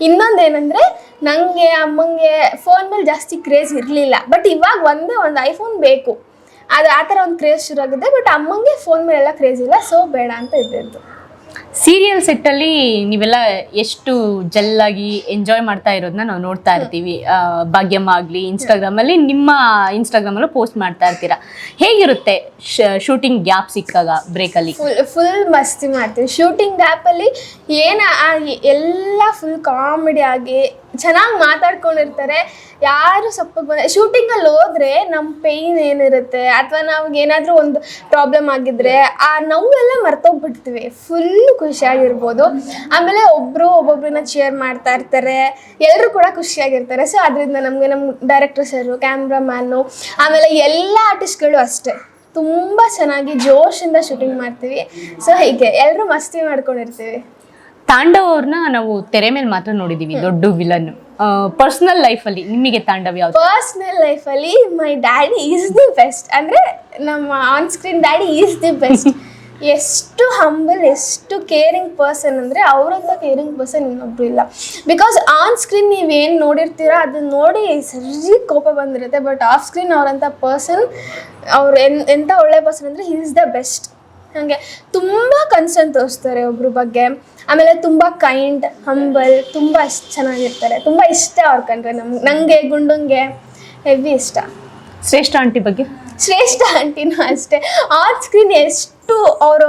ಇನ್ನೊಂದೇನೆಂದರೆ ನನಗೆ ಅಮ್ಮಂಗೆ ಫೋನ್ ಮೇಲೆ ಜಾಸ್ತಿ ಕ್ರೇಜ್ ಇರಲಿಲ್ಲ. ಬಟ್ ಇವಾಗ ಒಂದೇ ಒಂದು ಐಫೋನ್ ಬೇಕು. ಅದು ಆ ಥರ ಒಂದು ಕ್ರೇಜ್ ಶುರು ಆಗಿದೆ ಬಟ್ ಅಮ್ಮಂಗೆ ಫೋನ್ ಮೇಲೆಲ್ಲ ಕ್ರೇಜ್ ಇಲ್ಲ ಸೊ ಬೇಡ ಅಂತ ಇದ್ದಿದ್ದು. ಸೀರಿಯಲ್ ಸೆಟ್ ಅಲ್ಲಿ ನೀವೆಲ್ಲ ಎಷ್ಟು ಜಲ್ಲಾಗಿ ಎಂಜಾಯ್ ಮಾಡ್ತಾ ಇರೋದನ್ನ ನಾವು ನೋಡ್ತಾ ಇರ್ತೀವಿ. ಭಾಗ್ಯಮ್ಮ ಆಗಲಿ ಇನ್ಸ್ಟಾಗ್ರಾಮಲ್ಲಿ ನಿಮ್ಮ ಇನ್ಸ್ಟಾಗ್ರಾಮ್ ಅಲ್ಲೂ ಪೋಸ್ಟ್ ಮಾಡ್ತಾ ಇರ್ತೀರಾ? ಹೇಗಿರುತ್ತೆ ಶೂಟಿಂಗ್ ಗ್ಯಾಪ್ ಸಿಕ್ಕಾಗ ಬ್ರೇಕಲ್ಲಿ ಫುಲ್ ಫುಲ್ ಮಸ್ತಿ ಮಾಡ್ತೀವಿ. ಶೂಟಿಂಗ್ ಗ್ಯಾಪಲ್ಲಿ ಏನ ಎಲ್ಲ ಫುಲ್ ಕಾಮಿಡಿ ಆಗಿ ಚೆನ್ನಾಗಿ ಮಾತಾಡ್ಕೊಂಡಿರ್ತಾರೆ. ಯಾರು ಸ್ವಲ್ಪ ಬಂದ ಶೂಟಿಂಗಲ್ಲಿ ಹೋದ್ರೆ ನಮ್ಮ ಪೇಯ್ನ್ ಏನಿರುತ್ತೆ? ಅಥವಾ ನಮ್ಗೆ ಏನಾದರೂ ಒಂದು ಪ್ರಾಬ್ಲಮ್ ಆಗಿದ್ರೆ ಆ ನೋವೆಲ್ಲ ಮರ್ತೋಗ್ಬಿಡ್ತೀವಿ. ಫುಲ್ ಖುಷಿಯಾಗಿರ್ಬೋದು ಆಮೇಲೆ ಒಬ್ಬರು ಒಬ್ಬೊಬ್ಬರನ್ನ ಚೇರ್ ಮಾಡ್ತಾ ಇರ್ತಾರೆ. ಎಲ್ಲರೂ ಕೂಡ ಖುಷಿಯಾಗಿರ್ತಾರೆ. ಸೊ ಅದರಿಂದ ನಮಗೆ ನಮ್ಮ ಡೈರೆಕ್ಟರ್ ಸರು ಕ್ಯಾಮ್ರಾಮ್ಯಾನು ಆಮೇಲೆ ಎಲ್ಲ ಆರ್ಟಿಸ್ಟ್ಗಳು ಅಷ್ಟೇ. ತುಂಬ ಚೆನ್ನಾಗಿ ಜೋಶಿಂದ ಶೂಟಿಂಗ್ ಮಾಡ್ತೀವಿ. ಸೊ ಹೀಗೆ ಎಲ್ಲರೂ ಮಸ್ತಿ ಮಾಡ್ಕೊಂಡಿರ್ತೀವಿ. ತಾಂಡವ್ ಅವ್ರನ್ನ ನಾವು ತೆರೆ ಮೇಲೆ ಮಾತ್ರ ನೋಡಿದೀವಿ ದೊಡ್ಡ ವಿಲನ್ ಪರ್ಸನಲ್ ಲೈಫ್ ಅಲ್ಲಿ ನಿಮಗೆ ತಾಂಡವ್ ಯಾವ್ದು? ಪರ್ಸ್ನಲ್ ಲೈಫಲ್ಲಿ my daddy is the best ಅಂದ್ರೆ ನಮ್ಮ on screen daddy is the best ಎಷ್ಟು ಹಂಬಲ್ ಎಷ್ಟು ಕೇರಿಂಗ್ ಪರ್ಸನ್ ಅಂದರೆ ಅವರಂತ ಕೇರಿಂಗ್ ಪರ್ಸನ್ ಇನ್ನೊಬ್ರು ಇಲ್ಲ. ಬಿಕಾಸ್ ಆನ್ ಸ್ಕ್ರೀನ್ ನೀವೇನು ನೋಡಿರ್ತೀರೋ ಅದನ್ನ ನೋಡಿ ಸರಿ ಕೋಪ ಬಂದಿರುತ್ತೆ ಬಟ್ ಆಫ್ ಸ್ಕ್ರೀನ್ ಅವರಂಥ ಪರ್ಸನ್ ಅವ್ರು ಎನ್ ಎಂಥ ಒಳ್ಳೆ ಪರ್ಸನ್ ಅಂದರೆ ಈಸ್ ದ ಬೆಸ್ಟ್ ಹಾಗೆ ತುಂಬ ಕನ್ಸರ್ನ್ ತೋರಿಸ್ತಾರೆ ಒಬ್ರ ಬಗ್ಗೆ. ಆಮೇಲೆ ತುಂಬ ಕೈಂಡ್ ಹಂಬಲ್ ತುಂಬ ಅಷ್ಟು ಚೆನ್ನಾಗಿರ್ತಾರೆ. ತುಂಬ ಇಷ್ಟ ಅವ್ರ ಕಂಡ್ರೆ ನಮ್ಗೆ ನನಗೆ ಗುಂಡಂಗೆ ಹೆವಿ ಇಷ್ಟ. ಶ್ರೇಷ್ಠ ಆಂಟಿ ಬಗ್ಗೆ? ಶ್ರೇಷ್ಠ ಆಂಟಿನೂ ಅಷ್ಟೇ. ಆನ್ ಸ್ಕ್ರೀನ್ ಎಷ್ಟು ಅವರು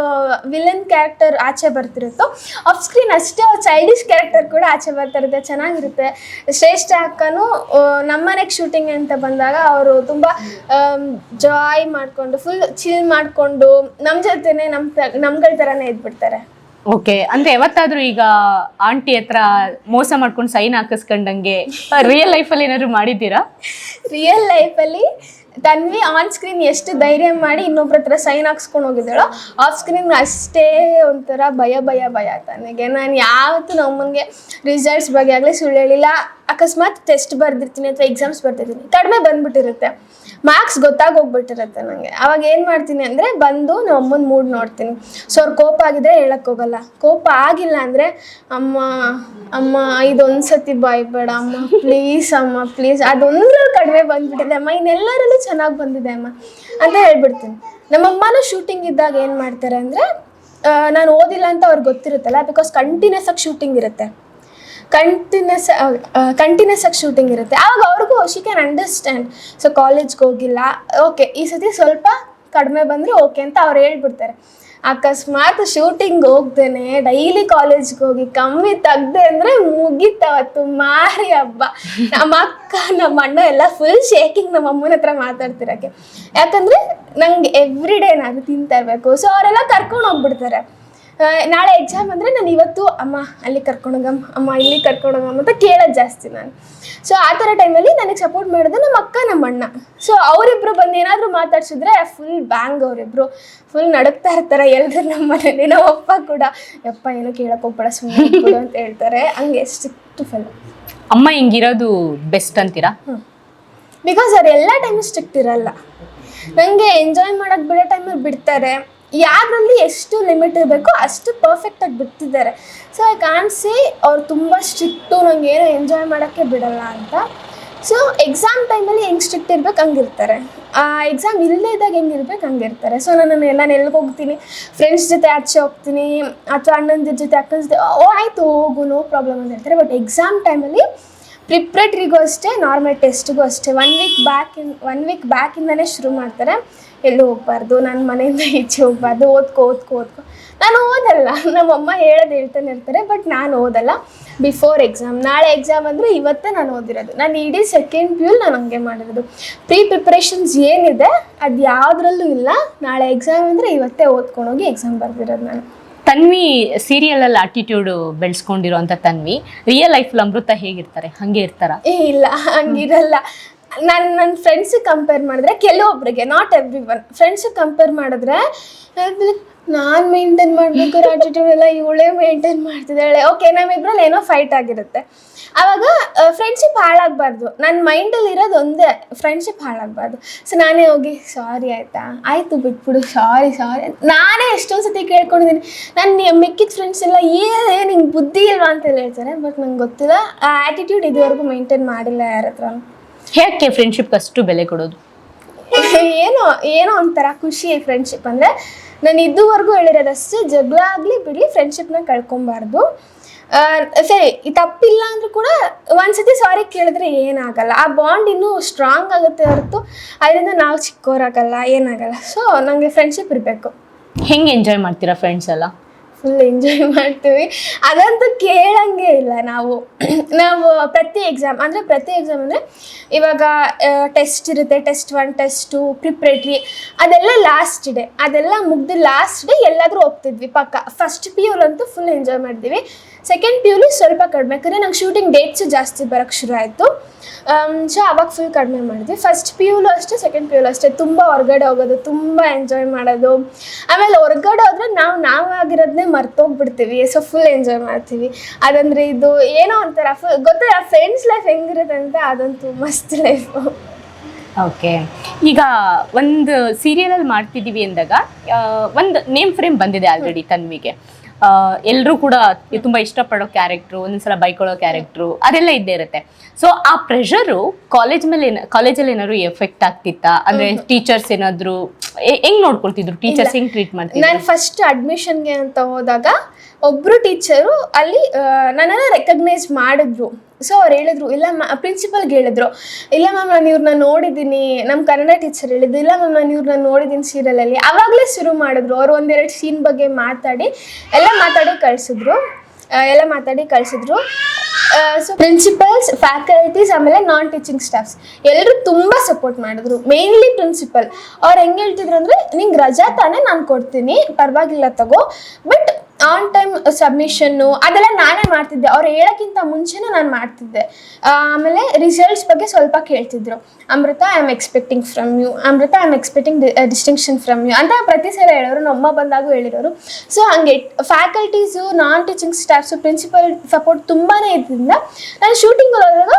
ವಿಲನ್ ಕ್ಯಾರೆಕ್ಟರ್ ಆಚೆ ಬರ್ತಿರುತ್ತೋ ಆಫ್ ಸ್ಕ್ರೀನ್ ಅಷ್ಟೇ ಅವ್ರ ಚೈಲ್ಡಿಶ್ ಕ್ಯಾರೆಕ್ಟರ್ ಕೂಡ ಆಚೆ ಬರ್ತಿರುತ್ತೆ ಚೆನ್ನಾಗಿರುತ್ತೆ. ಶ್ರೇಷ್ಠ ಅಕ್ಕನೂ ನಮ್ಮನೆಗೆ ಶೂಟಿಂಗ್ ಅಂತ ಬಂದಾಗ ಅವರು ತುಂಬ ಜಾಯ್ ಮಾಡಿಕೊಂಡು ಫುಲ್ ಚಿಲ್ ಮಾಡಿಕೊಂಡು ನಮ್ಮ ಜೊತೆನೆ ನಮ್ಮ ನಮ್ಗಳ ಥರನೇ ಇದ್ಬಿಡ್ತಾರೆ. ಓಕೆ ಅಂದ್ರೆ ಯಾವತ್ತಾದ್ರೂ ಈಗ ಆಂಟಿ ಹತ್ರ ಮೋಸ ಮಾಡ್ಕೊಂಡು ಸೈನ್ ಹಾಕಿಸ್ಕೊಂಡಂಗೆ ರಿಯಲ್ ಲೈಫಲ್ಲಿ ಏನಾದ್ರು ಮಾಡಿದ್ದೀರಾ? ರಿಯಲ್ ಲೈಫಲ್ಲಿ ತನ್ವಿ ಆನ್ ಸ್ಕ್ರೀನ್ ಎಷ್ಟು ಧೈರ್ಯ ಮಾಡಿ ಇನ್ನೊಬ್ರ ಹತ್ರ ಸೈನ್ ಹಾಕ್ಸ್ಕೊಂಡು ಹೋಗಿದ್ದಾಳೋ ಆಫ್ ಸ್ಕ್ರೀನ್ ಅಷ್ಟೇ ಒಂಥರ ಭಯ ಭಯ ಭಯ ತನಗೆ. ನಾನು ಯಾವತ್ತು ನಮ್ಮನಿಗೆ ರಿಸಲ್ಟ್ಸ್ ಬಗ್ಗೆ ಆಗಲಿ ಸುಳ್ಳು ಹೇಳಿಲ್ಲ. ಅಕಸ್ಮಾತ್ ಟೆಸ್ಟ್ ಬರ್ದಿರ್ತೀನಿ ಅಥವಾ ಎಕ್ಸಾಮ್ಸ್ ಬರ್ದಿರ್ತೀನಿ. ಕಡಿಮೆ ಬಂದ್ಬಿಟ್ಟಿರುತ್ತೆ. ಮಾರ್ಕ್ಸ್ ಗೊತ್ತಾಗೋಗ್ಬಿಟ್ಟಿರುತ್ತೆ ನನಗೆ ಅವಾಗ ಏನು ಮಾಡ್ತೀನಿ ಅಂದರೆ ಬಂದು ನಮ್ಮ ಅಮ್ಮನ ಮೂಡ್ ನೋಡ್ತೀನಿ. ಸೊ ಅವ್ರು ಕೋಪ ಆಗಿದ್ರೆ ಹೇಳೋಕ್ಕೋಗಲ್ಲ ಕೋಪ ಆಗಿಲ್ಲ ಅಂದರೆ, ಅಮ್ಮ ಅಮ್ಮ ಇದೊಂದು ಸತಿ ಬಾಯ್ಬೇಡ, ಅಮ್ಮ ಪ್ಲೀಸ್ ಅಮ್ಮ ಪ್ಲೀಸ್ ಅದೊಂದ್ರಲ್ಲಿ ಕಡಿಮೆ ಬಂದ್ಬಿಟ್ಟಿದೆ. ಅಮ್ಮ, ಇನ್ನೆಲ್ಲರಲ್ಲೂ ಚೆನ್ನಾಗಿ ಬಂದಿದೆ ಅಮ್ಮ ಅಂತ ಹೇಳ್ಬಿಡ್ತೀನಿ. ನಮ್ಮಮ್ಮನೂ ಶೂಟಿಂಗ್ ಇದ್ದಾಗ ಏನು ಮಾಡ್ತಾರೆ ಅಂದರೆ ನಾನು ಓದಿಲ್ಲ ಅಂತ ಅವ್ರಿಗೆ ಗೊತ್ತಿರುತ್ತಲ್ಲ ಬಿಕಾಸ್ ಕಂಟಿನ್ಯೂಸ್ ಆಗಿ ಶೂಟಿಂಗ್ ಇರುತ್ತೆ. ಕಂಟಿನ್ಯೂಸ್ ಕಂಟಿನ್ಯೂಸ್ ಆಗಿ ಶೂಟಿಂಗ್ ಇರುತ್ತೆ. ಆವಾಗ ಅವ್ರಿಗೂ ಶಿ ಕ್ಯಾನ್ ಅಂಡರ್ಸ್ಟ್ಯಾಂಡ್ ಸೊ ಕಾಲೇಜ್ಗೆ ಹೋಗಿಲ್ಲ. ಓಕೆ ಈ ಸತಿ ಸ್ವಲ್ಪ ಕಡಿಮೆ ಬಂದರೆ ಓಕೆ ಅಂತ ಅವ್ರು ಹೇಳ್ಬಿಡ್ತಾರೆ. ಅಕಸ್ಮಾತ್ ಶೂಟಿಂಗ್ ಹೋಗ್ದೇನೆ ಡೈಲಿ ಕಾಲೇಜ್ಗೆ ಹೋಗಿ ಕಮ್ಮಿ ತೆಗ್ದೆ ಅಂದರೆ ಮುಗಿತಾವತ್ತು ಮಾರಿ ಹಬ್ಬ. ನಮ್ಮ ಅಕ್ಕ, ನಮ್ಮ ಅಣ್ಣ ಎಲ್ಲ ಫುಲ್ ಶೇಕಿಂಗ್ ನಮ್ಮ ಅಮ್ಮನ ಹತ್ರ ಮಾತಾಡ್ತಿರಕ್ಕೆ. ಯಾಕಂದರೆ ನಂಗೆ ಎವ್ರಿ ಡೇ ನಾನು ತಿಂತಾ ಇರಬೇಕು. ಸೊ ಅವರೆಲ್ಲ ಕರ್ಕೊಂಡು ಹೋಗ್ಬಿಡ್ತಾರೆ. ನಾಳೆ ಎಕ್ಸಾಮ್ ಅಂದರೆ ನಾನು ಇವತ್ತು ಅಮ್ಮ ಅಲ್ಲಿ ಕರ್ಕೊಂಡೋಗಮ್ಮ ಅಮ್ಮ ಇಲ್ಲಿ ಕರ್ಕೊಂಡೋಗಮ್ಮ ಅಂತ ಕೇಳೋದು ಜಾಸ್ತಿ ನಾನು. ಸೊ ಆ ಥರ ಟೈಮಲ್ಲಿ ನನಗೆ ಸಪೋರ್ಟ್ ಮಾಡೋದು ನಮ್ಮ ಅಕ್ಕ ನಮ್ಮ ಅಣ್ಣ. ಸೊ ಅವರಿಬ್ಬರು ಬಂದು ಏನಾದರೂ ಮಾತಾಡ್ಸಿದ್ರೆ ಫುಲ್ ಬ್ಯಾಂಗ್ ಅವರಿಬ್ಬರು ಫುಲ್ ನಡುಕ್ತಾ ಇರ್ತಾರೆ ಎಲ್ಲರೂ ನಮ್ಮ ಮನೇಲಿ ನಮ್ಮ ಅಪ್ಪ ಕೂಡ. ಅಪ್ಪ ಏನೋ ಕೇಳೋಕೆ ಹೋಗ್ಬೇಡ ಸುಮ್ಮನೆ ಅಂತ ಹೇಳ್ತಾರೆ. ಹಂಗೆ ಸ್ಟ್ರಿಕ್ಟ್ ಫೆಲ್ ಅಮ್ಮ ಹಿಂಗಿರೋದು ಬೆಸ್ಟ್ ಅಂತೀರಾ? ಬಿಕಾಸ್ ಅವ್ರು ಎಲ್ಲ ಟೈಮು ಸ್ಟ್ರಿಕ್ಟ್ ಇರಲ್ಲ. ನನಗೆ ಎಂಜಾಯ್ ಮಾಡೋಕ್ಕೆ ಬಿಡೋ ಟೈಮಲ್ಲಿ ಬಿಡ್ತಾರೆ. ಯಾವ್ದ್ರಲ್ಲಿ ಎಷ್ಟು ಲಿಮಿಟ್ ಇರಬೇಕು ಅಷ್ಟು ಪರ್ಫೆಕ್ಟಾಗಿ ಬಿಡ್ತಿದ್ದಾರೆ. ಸೊ ಐ ಕಾಣಿಸಿ ಅವ್ರು ತುಂಬ ಸ್ಟ್ರಿಕ್ಟು ನಂಗೆ ಏನೋ ಎಂಜಾಯ್ ಮಾಡೋಕ್ಕೆ ಬಿಡಲ್ಲ ಅಂತ. ಸೊ ಎಕ್ಸಾಮ್ ಟೈಮಲ್ಲಿ ಹೆಂಗೆ ಸ್ಟ್ರಿಕ್ಟ್ ಇರ್ಬೇಕು ಹಂಗಿರ್ತಾರೆ. ಎಕ್ಸಾಮ್ ಇಲ್ಲದೇ ಇದ್ದಾಗ ಹೆಂಗಿರ್ಬೇಕು ಹಂಗಿರ್ತಾರೆ. ಸೊ ನಾನು ನಾನು ಎಲ್ಲಿಗೆ ಹೋಗ್ತೀನಿ. ಫ್ರೆಂಡ್ಸ್ ಜೊತೆ ಆಚೆ ಹೋಗ್ತೀನಿ, ಅಥವಾ ಅಣ್ಣಂದಿರ ಜೊತೆ, ಅಕ್ಕನ ಜೊತೆ, ಓ, ಆಯಿತು, ಹೋಗು ನೋ ಪ್ರಾಬ್ಲಮ್ ಅಂತ ಹೇಳ್ತಾರೆ. ಬಟ್ ಎಕ್ಸಾಮ್ ಟೈಮಲ್ಲಿ ಪ್ರಿಪ್ರೇಟ್ರಿಗೂ ಅಷ್ಟೇ ನಾರ್ಮಲ್ ಟೆಸ್ಟಿಗೂ ಅಷ್ಟೇ. One week back in one week ಬ್ಯಾಕಿಂದನೇ ಶುರು ಮಾಡ್ತಾರೆ. ಎಲ್ಲೂ ಹೋಗ್ಬಾರ್ದು? ನನ್ನ ಮನೆಯಿಂದ ಈಚೆ ಹೋಗ್ಬಾರ್ದು. ಓದ್ಕೊ ಓದ್ಕೊ ಓದ್ಕೊ. ನಾನು ಓದಲ್ಲ. ನಮ್ಮಮ್ಮ ಹೇಳೋದು ಹೇಳ್ತಾನೆ ಇರ್ತಾರೆ ಬಟ್ ನಾನು ಓದಲ್ಲ. ಬಿಫೋರ್ ಎಕ್ಸಾಮ್ ನಾಳೆ ಎಕ್ಸಾಮ್ ಅಂದರೆ ಇವತ್ತೇ ನಾನು ಓದಿರೋದು. ನಾನು ಇಡೀ ಸೆಕೆಂಡ್ ಪ್ಯೂಲ್ ನಾನು ಹಂಗೆ ಮಾಡಿರೋದು. ಪ್ರೀ ಪ್ರಿಪ್ರೇಷನ್ಸ್ ಏನಿದೆ ಅದು ಯಾವುದ್ರಲ್ಲೂ ಇಲ್ಲ. ನಾಳೆ ಎಕ್ಸಾಮ್ ಅಂದರೆ ಇವತ್ತೇ ಓದ್ಕೊಂಡೋಗಿ ಎಕ್ಸಾಮ್ ಬರ್ದಿರೋದು ನಾನು. ತನ್ವಿ ಸೀರಿಯಲ್ ಅಲ್ಲಿ ಆಟಿಟ್ಯೂಡ್ ಬೆಳೆಸ್ಕೊಂಡಿರೋ ಅಂತ ತನ್ವಿ ರಿಯಲ್ ಲೈಫ್ ಅಮೃತ ಹೇಗಿರ್ತಾರೆ? ಹಂಗೆ ಇರ್ತಾರ? ಏ ಇಲ್ಲ ಹಂಗಿರಲ್ಲ. ನಾನು ನನ್ನ ಫ್ರೆಂಡ್ಸಿಗೆ ಕಂಪೇರ್ ಮಾಡಿದ್ರೆ ಕೆಲವೊಬ್ಬರಿಗೆ ನಾಟ್ ಎವ್ರಿ ಒನ್ ಫ್ರೆಂಡ್ಸಿಗೆ ಕಂಪೇರ್ ಮಾಡಿದ್ರೆ ನಾನು ಮೇಂಟೈನ್ ಮಾಡಬೇಕು ಆಟಿಟ್ಯೂಡ್ ಎಲ್ಲ ಇವಳೇ ಮೇಂಟೈನ್ ಮಾಡ್ತಿದ್ದಾಳೆ. ಓಕೆ ನಮ್ಮಿಬ್ರಲ್ಲಿ ಏನೋ ಫೈಟ್ ಆಗಿರುತ್ತೆ. ಆವಾಗ ಫ್ರೆಂಡ್ಶಿಪ್ ಹಾಳಾಗಬಾರ್ದು. ನನ್ನ ಮೈಂಡಲ್ಲಿ ಇರೋದು ಒಂದೇ ಫ್ರೆಂಡ್ಶಿಪ್ ಹಾಳಾಗಬಾರ್ದು. ಸೊ ನಾನೇ ಹೋಗಿ ಸಾರಿ ಆಯಿತಾ? ಆಯಿತು ಬಿಟ್ಬಿಡು ಸಾರಿ ಸಾರಿ ನಾನೇ ಎಷ್ಟೊಂದು ಸತಿ ಕೇಳ್ಕೊಂಡಿದ್ದೀನಿ ನನ್ನ ಮಿಕ್ಕಿದ ಫ್ರೆಂಡ್ಸ್ ಎಲ್ಲ ಏನೇ ನಿಂಗೆ ಬುದ್ಧಿ ಇಲ್ವಾ? ಅಂತ ಹೇಳ್ತಾರೆ. ಬಟ್ ನಂಗೆ ಗೊತ್ತಿಲ್ಲ. ಆ ಆ್ಯಟಿಟ್ಯೂಡ್ ಇದುವರೆಗೂ ಮೇಂಟೈನ್ ಮಾಡಿಲ್ಲ ಯಾರ ಹತ್ರ. ಹೇಗೆ ಫ್ರೆಂಡ್ಶಿಪ್ ಅಷ್ಟು ಬೆಲೆ ಕೊಡೋದು? ಏನೋ ಏನೋ ಒಂಥರ ಖುಷಿ ಫ್ರೆಂಡ್ಶಿಪ್ ಅಂದರೆ ನಾನು ಇದುವರೆಗೂ ಹೇಳಿರೋದಷ್ಟೇ ಜಗಳ ಆಗಲಿ ಬಿಡಲಿ ಫ್ರೆಂಡ್ಶಿಪ್ನ ಕಳ್ಕೊಬಾರ್ದು. ಸರಿ ತಪ್ಪಿಲ್ಲ ಅಂದ್ರೂ ಕೂಡ ಒಂದ್ಸತಿ ಸಾರಿ ಕೇಳಿದ್ರೆ ಏನಾಗಲ್ಲ. ಆ ಬಾಂಡ್ ಇನ್ನೂ ಸ್ಟ್ರಾಂಗ್ ಆಗುತ್ತೆ ಹೊರತು ಅದರಿಂದ ನಾವು ಚಿಕ್ಕವರಾಗಲ್ಲ ಏನಾಗಲ್ಲ. ಸೊ ನನಗೆ ಫ್ರೆಂಡ್ಶಿಪ್ ಇರಬೇಕು. ಹೆಂಗೆ ಎಂಜಾಯ್ ಮಾಡ್ತೀರಾ ಫ್ರೆಂಡ್ಸ್ ಎಲ್ಲ? ಫುಲ್ ಎಂಜಾಯ್ ಮಾಡ್ತೀವಿ. ಅದಂತೂ ಕೇಳಂಗೆ ಇಲ್ಲ ನಾವು. ನಾವು ಪ್ರತಿ ಎಕ್ಸಾಮ್ ಅಂದರೆ ಪ್ರತಿ ಎಕ್ಸಾಮ್ ಅಂದರೆ ಇವಾಗ ಟೆಸ್ಟ್ ಇರುತ್ತೆ. Test one test two preparatory ಅದೆಲ್ಲ ಲಾಸ್ಟ್ ಡೇ ಅದೆಲ್ಲ ಮುಗ್ದು ಲಾಸ್ಟ್ ಡೇ ಎಲ್ಲಾದರೂ ಹೋಗ್ತಿದ್ವಿ ಪಕ್ಕ. ಫಸ್ಟ್ ಪಿ ಯುಲಂತೂ ಫುಲ್ ಎಂಜಾಯ್ ಮಾಡಿದ್ವಿ ಸೆಕೆಂಡ್ ಪಿ ಯುಲಿ ಸ್ವಲ್ಪ ಕಡಿಮೆ ಯಾಕಂದರೆ ನಂಗೆ ಶೂಟಿಂಗ್ ಡೇಟ್ಸ್ ಜಾಸ್ತಿ ಬರೋಕ್ಕೆ ಶುರು ಆಯಿತು. ಸೊ ಅವಾಗ ಫುಲ್ ಕಡಿಮೆ ಮಾಡಿದ್ವಿ. ಫಸ್ಟ್ ಪಿ ಯುಲು ಅಷ್ಟೇ ಸೆಕೆಂಡ್ ಪಿ ಯುಲು ಅಷ್ಟೇ. ತುಂಬ ಹೊರಗಡೆ ಹೋಗೋದು ತುಂಬ ಎಂಜಾಯ್ ಮಾಡೋದು. ಆಮೇಲೆ ಹೊರಗಡೆ ಹೋದ್ರೆ ನಾವು ನಾವಾಗಿರೋದನ್ನೇ ಮರ್ತೋಗ್ಬಿಡ್ತೀವಿ. ಸೊ ಫುಲ್ ಎಂಜಾಯ್ ಮಾಡ್ತೀವಿ. ಅದಂದರೆ ಇದು ಏನೋ ಒಂಥರ ಫುಲ್ ಗೊತ್ತಿಲ್ಲ ಫ್ರೆಂಡ್ಸ್ ಲೈಫ್ ಹೆಂಗಿರುತ್ತೆ ಅಂತ ಅದಂತೂ ಮಸ್ತ್ ಲೈಫು ಓಕೆ ಈಗ ಒಂದು ಸೀರಿಯಲಲ್ಲಿ ಮಾಡ್ತಿದ್ದೀವಿ ಅಂದಾಗ ಒಂದು ನೇಮ್ ಫ್ರೇಮ್ ಬಂದಿದೆ ಆಲ್ರೆಡಿ ತನ್ವಿಗೆ. ಎಲ್ಲರೂ ಕೂಡ ತುಂಬ ಇಷ್ಟಪಡೋ ಕ್ಯಾರೆಕ್ಟ್ರು ಒಂದೊಂದ್ಸಲ ಬೈಕೊಳ್ಳೋ ಕ್ಯಾರೆಕ್ಟ್ರು ಅದೆಲ್ಲ ಇದ್ದೇ ಇರುತ್ತೆ. ಸೊ ಆ ಪ್ರೆಷರು ಕಾಲೇಜ್ ಮೇಲೆ ಕಾಲೇಜಲ್ಲಿ ಏನಾದ್ರು ಎಫೆಕ್ಟ್ ಆಗ್ತಿತ್ತಾ? ಅಂದ್ರೆ ಟೀಚರ್ಸ್ ಏನಾದ್ರು ಹೆಂಗ್ ನೋಡ್ಕೊಳ್ತಿದ್ರು? ಟೀಚರ್ಸ್ ಹೆಂಗ್ ಟ್ರೀಟ್ ಮಾಡ್ತಿದ್ರು? ನಾನು ಫಸ್ಟ್ ಅಡ್ಮಿಷನ್ಗೆ ಅಂತ ಹೋದಾಗ ಒಬ್ಬರು ಟೀಚರು ಅಲ್ಲಿ ನನ್ನನ್ನು ರೆಕಗ್ನೈಸ್ ಮಾಡಿದ್ರು. ಸೊ ಅವ್ರು ಹೇಳಿದ್ರು, ಇಲ್ಲ ಮ್ಯಾ ಪ್ರಿನ್ಸಿಪಲ್ಗೆ ಹೇಳಿದ್ರು. ಇಲ್ಲ ಮ್ಯಾಮ್ ನಾನು ಇವ್ರನ್ನ ನೋಡಿದ್ದೀನಿ ನಮ್ಮ ಕನ್ನಡ ಟೀಚರ್ ಹೇಳಿದ್ದು. ಇಲ್ಲ ಮ್ಯಾಮ್ ನಾನು ಇವ್ರನ್ನ ನೋಡಿದ್ದೀನಿ ಸೀರಿಯಲಲ್ಲಿ. ಆವಾಗಲೇ ಶುರು ಮಾಡಿದ್ರು. ಅವ್ರು ಒಂದೆರಡು ಸೀನ್ ಬಗ್ಗೆ ಮಾತಾಡಿ, ಎಲ್ಲ ಮಾತಾಡಿ ಕಳಿಸಿದ್ರು. ಎಲ್ಲ ಮಾತಾಡಿ ಕಳಿಸಿದ್ರು. ಸೊ ಪ್ರಿನ್ಸಿಪಲ್ಸ್ ಫ್ಯಾಕಲ್ಟೀಸ್ ಆಮೇಲೆ ನಾನ್ ಟೀಚಿಂಗ್ ಸ್ಟಾಫ್ಸ್ ಎಲ್ಲರೂ ತುಂಬ ಸಪೋರ್ಟ್ ಮಾಡಿದ್ರು. ಮೇನ್ಲಿ ಪ್ರಿನ್ಸಿಪಲ್ ಅವ್ರು ಹೆಂಗೆ ಹೇಳ್ತಿದ್ರು ಅಂದರೆ, ನಿಂಗೆ ರಜಾ ತಾನೇ ನಾನು ಕೊಡ್ತೀನಿ. ಪರವಾಗಿಲ್ಲ ತಗೋ. ಬಟ್ ಆನ್ ಟೈಮ್ ಸಬ್ಮಿಷನ್ನು ಅದೆಲ್ಲ ನಾನೇ ಮಾಡ್ತಿದ್ದೆ. ಅವ್ರು ಹೇಳೋಕ್ಕಿಂತ ಮುಂಚೆನೇ ನಾನು ಮಾಡ್ತಿದ್ದೆ. ಆಮೇಲೆ ರಿಸಲ್ಟ್ಸ್ ಬಗ್ಗೆ ಸ್ವಲ್ಪ ಕೇಳ್ತಿದ್ರು. Amrita I am expecting from you Amrita I am expecting distinction from you ಅಂತ ಪ್ರತಿ ಸಲ ಹೇಳೋರು ನಮ್ಮ ಬಂದಾಗೂ ಹೇಳಿರೋರು. ಸೊ ಹಂಗೆ faculties non teaching staffs principal support ತುಂಬಾ ಇದ್ರಿಂದ ನಾನು ಶೂಟಿಂಗ್ ಹೋದಾಗ